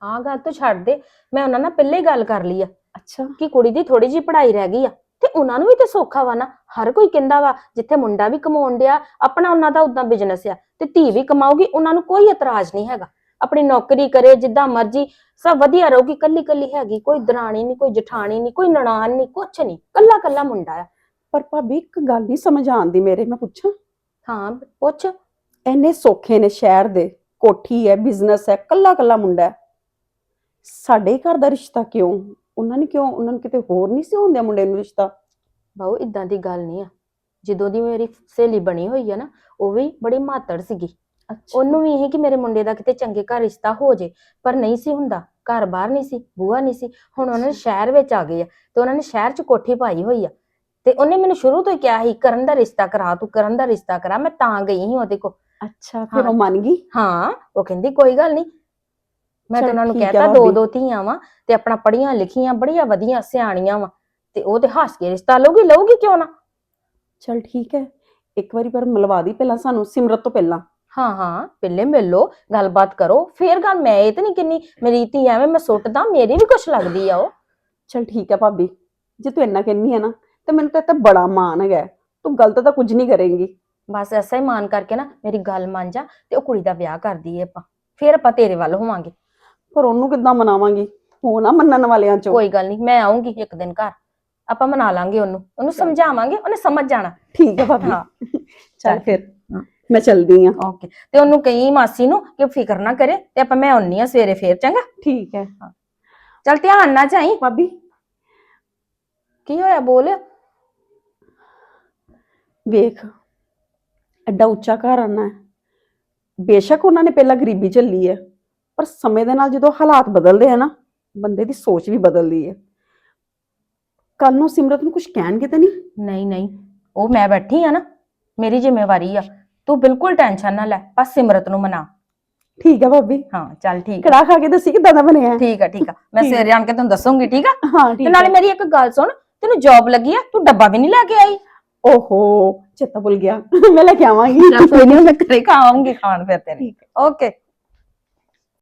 ਆਹ ਗੱਲ ਤੂੰ ਛੱਡ ਦੇ। ਮੈਂ ਉਹਨਾਂ ਨਾਲ ਪਹਿਲੇ ਹੀ ਗੱਲ ਕਰ ਲਈ ਆ ਅੱਛਾ। ਕਿ ਕੁੜੀ ਦੀ ਥੋੜੀ ਜੀ ਪੜ੍ਹਾਈ ਰਹਿ ਗਈ ਆ। ਤੇ ਉਹਨਾਂ ਨੂੰ ਵੀ ਤੇ ਸੌਖਾ ਵਾ ਨਾ। ਹਰ ਕੋਈ ਕਹਿੰਦਾ ਵਾ ਜਿੱਥੇ ਮੁੰਡਾ ਵੀ ਕਮਾਉਣ ਡਿਆ ਆਪਣਾ ਉਹਨਾਂ ਦਾ ਉਦਾਂ ਬਿਜ਼ਨਸ ਆ। ਤੇ ਧੀ ਵੀ ਕਮਾਊਗੀ ਉਹਨਾਂ ਨੂੰ ਕੋਈ ਇਤਰਾਜ਼ ਨਹੀਂ ਹੈਗਾ। ਆਪਣੀ ਨੌਕਰੀ ਕਰੇ ਜਿੱਦਾਂ ਮਰਜ਼ੀ ਸਭ ਵਧੀਆ ਰਹੂਗੀ ਕੱਲੀ ਕੱਲੀ ਹੈਗੀ ਕੋਈ ਦਰਾਣੀ ਨਹੀਂ ਕੋਈ ਜਠਾਣੀ ਨਹੀਂ ਕੋਈ ਨਨਾਣ ਨਹੀਂ ਕੁਛ ਨਹੀਂ ਕੱਲਾ ਕੱਲਾ ਮੁੰਡਾ ਆ। ਪਰ ਭਾਬੀ ਇੱਕ ਗੱਲ ਨਹੀਂ ਸਮਝ ਆਉਂਦੀ ਮੇਰੇ ਮੈਂ ਪੁੱਛਾਂ? ਹਾਂ ਪੁੱਛ। ਇੰਨੇ ਸੌਖੇ ਨੇ ਸ਼ਹਿਰ ਦੇ ਕੋਠੀ ਹੈ ਬਿਜ਼ਨਸ ਹੈ ਕੱਲਾ ਕੱਲਾ ਮੁੰਡਾ ਹੈ। ਸਾਡੇ ਘਰ ਦਾ ਰਿਸ਼ਤਾ ਕਿਉਂ? ਉਹਨਾਂ ਨੇ ਕਿਉਂ ਉਹਨਾਂ ਨੂੰ ਕਿਤੇ ਹੋਰ ਨਹੀਂ ਸੀ ਹੁੰਦਿਆ ਮੁੰਡੇ ਨੂੰ ਰਿਸ਼ਤਾ? ਬਾਉ ਇਦਾਂ ਦੀ ਗੱਲ ਨਹੀਂ ਆ। ਜਦੋਂ ਦੀ ਮੇਰੀ ਸਹੇਲੀ ਬਣੀ ਹੋਈ ਆ ਨਾ ਉਹ ਵੀ ਬੜੀ ਮਾਤੜ ਸੀਗੀ। ਅੱਛਾ। ਉਹਨੂੰ ਵੀ ਇਹ ਕਿ ਮੇਰੇ ਮੁੰਡੇ ਦਾ ਕਿਤੇ ਚੰਗੇ ਘਰ ਰਿਸ਼ਤਾ ਹੋ ਜੇ ਪਰ ਨਹੀਂ ਸੀ ਹੁੰਦਾ। ਘਰ ਬਾਹਰ ਨਹੀਂ ਸੀ ਬੂਆ ਨਹੀਂ ਸੀ। ਹੁਣ ਉਹਨਾਂ ਨੇ ਸ਼ਹਿਰ ਵਿੱਚ ਆ ਗਏ ਆ ਤੇ ਉਹਨਾਂ ਨੇ ਸ਼ਹਿਰ 'ਚ ਕੋਠੀ ਪਾਈ ਹੋਈ ਆ। ਤੇ ਉਹਨੇ ਮੈਨੂੰ ਸ਼ੁਰੂ ਤੋਂ ਹੀ ਕਿਹਾ ਸੀ ਕਰਨ ਦਾ ਰਿਸ਼ਤਾ ਕਰਾ ਤੂੰ ਕਰਨ ਦਾ ਰਿਸ਼ਤਾ ਕਰਾ ਮੈਂ ਤਾਂ ਗਈ ਸੀ ਉਹਦੇ ਕੋ ਅੱਛਾ ਫਿਰ। ਉਹ ਮੰਨ ਗਈ? ਹਾਂ ਉਹ ਕਹਿੰਦੀ ਕੋਈ ਗੱਲ ਨਹੀਂ ਮੈਂ ਤਾਂ ਚੱਲ ਉਹਨਾਂ ਨੂੰ ਠੀਕ ਆ ਕਹਿਤਾ ਦੋ ਭਾਬੀ। ਦੋ ਧੀਆਂ ਵਾ ਤੇ ਆਪਣਾ ਪੜੀਆਂ ਲਿਖੀਆਂ ਬੜੀਆਂ ਵਧੀਆ ਸਿਆਣੀਆਂ ਵਾ ਤੇ ਉਹ ਤੇ ਹੱਸ ਕੇ ਰਿਸ਼ਤਾ ਲਊਗੀ ਲਊਗੀ ਕਿਉਂ ਨਾ? ਚਲ ਠੀਕ ਹੈ ਇੱਕ ਵਾਰੀ ਪਰ ਮਿਲਵਾ ਦੀ ਪਹਿਲਾਂ ਸਾਨੂੰ ਸਿਮਰਤ ਤੋਂ ਪਹਿਲਾਂ। ਹਾਂ ਹਾਂ ਪਹਿਲੇ ਮਿਲ ਲੋ ਗੱਲਬਾਤ ਕਰੋ ਫੇਰ ਗੱਲ ਮੈਂ ਇਹ ਤੇ ਨਹੀਂ ਕਿੰਨੀ ਮੇਰੀ ਧੀ ਐਵੇਂ ਮੈਂ ਸੁੱਟਦਾ ਮੇਰੀ ਵੀ ਕੁਛ ਲੱਗਦੀ ਆ ਉਹ। ਚਲ ਠੀਕ ਹੈ ਭਾਬੀ ਜੇ ਤੂੰ ਇੰਨਾ ਕਹਿੰਨੀ ਹੈ ਨਾ ਤੇ ਮੈਨੂੰ ਤਾਂ ਇਹ ਤਾਂ ਬੜਾ ਮਾਣ ਹੈਗਾ ਹੈ। ਤੂੰ ਗਲਤ ਤਾਂ ਕੁਝ ਨਹੀਂ ਕਰੇਂਗੀ। ਬਸ ਐਸਾ ਹੀ ਮਾਨ ਕਰਕੇ ਨਾ ਮੇਰੀ ਗੱਲ ਮੰਨ ਜਾ ਤੇ ਉਹ ਕੁੜੀ ਦਾ ਵਿਆਹ ਕਰ ਦਈਏ ਆਪਾਂ ਫੇਰ ਆਪਾਂ ਤੇਰੇ ਵੱਲ ਹੋਵਾਂਗੇ। ਪਰ ਉਹਨੂੰ ਕਿੱਦਾਂ ਮਨਾਵਾਂਗੀ? ਉਹ ਨਾ ਮੰਨਣ ਵਾਲਿਆਂ ਚੋਂ। ਕੋਈ ਗੱਲ ਨਹੀਂ ਮੈਂ ਆਉਂਗੀ ਇੱਕ ਦਿਨ ਘਰ। ਆਪਾਂ ਮਨਾ ਲਾਂਗੇ ਉਹਨੂੰ। ਉਹਨੂੰ ਚੱਲ। ਸਮਝਾਵਾਂਗੇ ਉਹਨੇ ਸਮਝ ਜਾਣਾ। ਠੀਕ ਹੈ ਭਾਬੀ। ਹਾਂ। ਚੱਲ ਫਿਰ ਹਾਂ। ਮੈਂ ਚਲਦੀ ਆ। ਓਕੇ। ਤੇ ਉਹਨੂੰ ਕਹੀ ਮਾਸੀ ਨੂੰ ਕਿ ਫਿਕਰ ਨਾ ਕਰੇ ਤੇ ਆਪਾਂ ਮੈਂ ਆਉਣੀ ਆ ਸਵੇਰੇ ਫੇਰ ਚੰਗਾ? ਠੀਕ ਹੈ। ਚਲ ਧਿਆਨ ਨਾ ਚਾਈ ਭਾਬੀ। ਕੀ ਹੋਇਆ? ਬੋਲ। ਵੇਖ ਐਡਾ ਉੱਚਾ ਘਰ ਆਣਾ ਹੈ ਬੇਸ਼ੱਕ ਉਹਨਾਂ ਨੇ ਪਹਿਲਾਂ ਗਰੀਬੀ ਝੱਲੀ ਹੈ। ਪਰ ਸਮੇਂ ਦੇ ਨਾਲ ਜਦੋਂ ਹਾਲਾਤ ਬਦਲਦੇ ਆ ਨਾ ਬੰਦੇ ਦੀ ਸੋਚ ਵੀ ਬਦਲਦੀ ਹੈ ਕੱਲ ਨੂੰ ਸਿਮਰਤ ਨੂੰ ਕੁਝ ਕਹਿਣਗੇ ਤਾਂ ਨਹੀਂ? ਨਹੀਂ ਨਹੀਂ ਉਹ ਮੈਂ ਬੈਠੀ ਆ ਨਾ ਮੇਰੀ ਜ਼ਿੰਮੇਵਾਰੀ ਆ। ਤੂੰ ਬਿਲਕੁਲ ਟੈਨਸ਼ਨ ਨਾ ਲੈ ਬਸ ਸਿਮਰਤ ਨੂੰ ਮਨਾ। ਠੀਕ ਹੈ ਭਾਬੀ। ਹਾਂ ਚੱਲ ਠੀਕ ਆ। ਕੜਾ ਖਾ ਕੇ ਦੱਸੀ ਕਿਦਾਂ ਦਾ ਬਣਿਆ? ਹੈ ਠੀਕ ਆ ਠੀਕ ਆ। ਮੈਂ ਠੀਕ ਆ। ਸਵੇਰੇ ਆਣ ਕੇ ਤੈਨੂੰ ਦੱਸੂਗੀ ਠੀਕ ਆ? ਹਾਂ ਤੇ ਠੀਕ ਨਾਲੇ ਮੇਰੀ ਇੱਕ ਗੱਲ ਸੁਣ ਤੈਨੂੰ ਜੌਬ ਲੱਗੀ ਆ ਤੂੰ ਡੱਬਾ ਵੀ ਨਹੀਂ ਲੈ ਕੇ ਆਈ? ਓਹੋ ਚੇਤਾ ਭੁੱਲ ਗਿਆ। ਮੈਂ ਲੈ ਕੇ ਆਵਾਂਗੀ। ਕੋਈ ਨਹੀਂ ਮੈਂ ਘਰੇ ਖਾਵਾਂਗੀ ਖਾਣ ਫਿਰ ਤੇਰੇ। ਠੀਕ ਓਕੇ।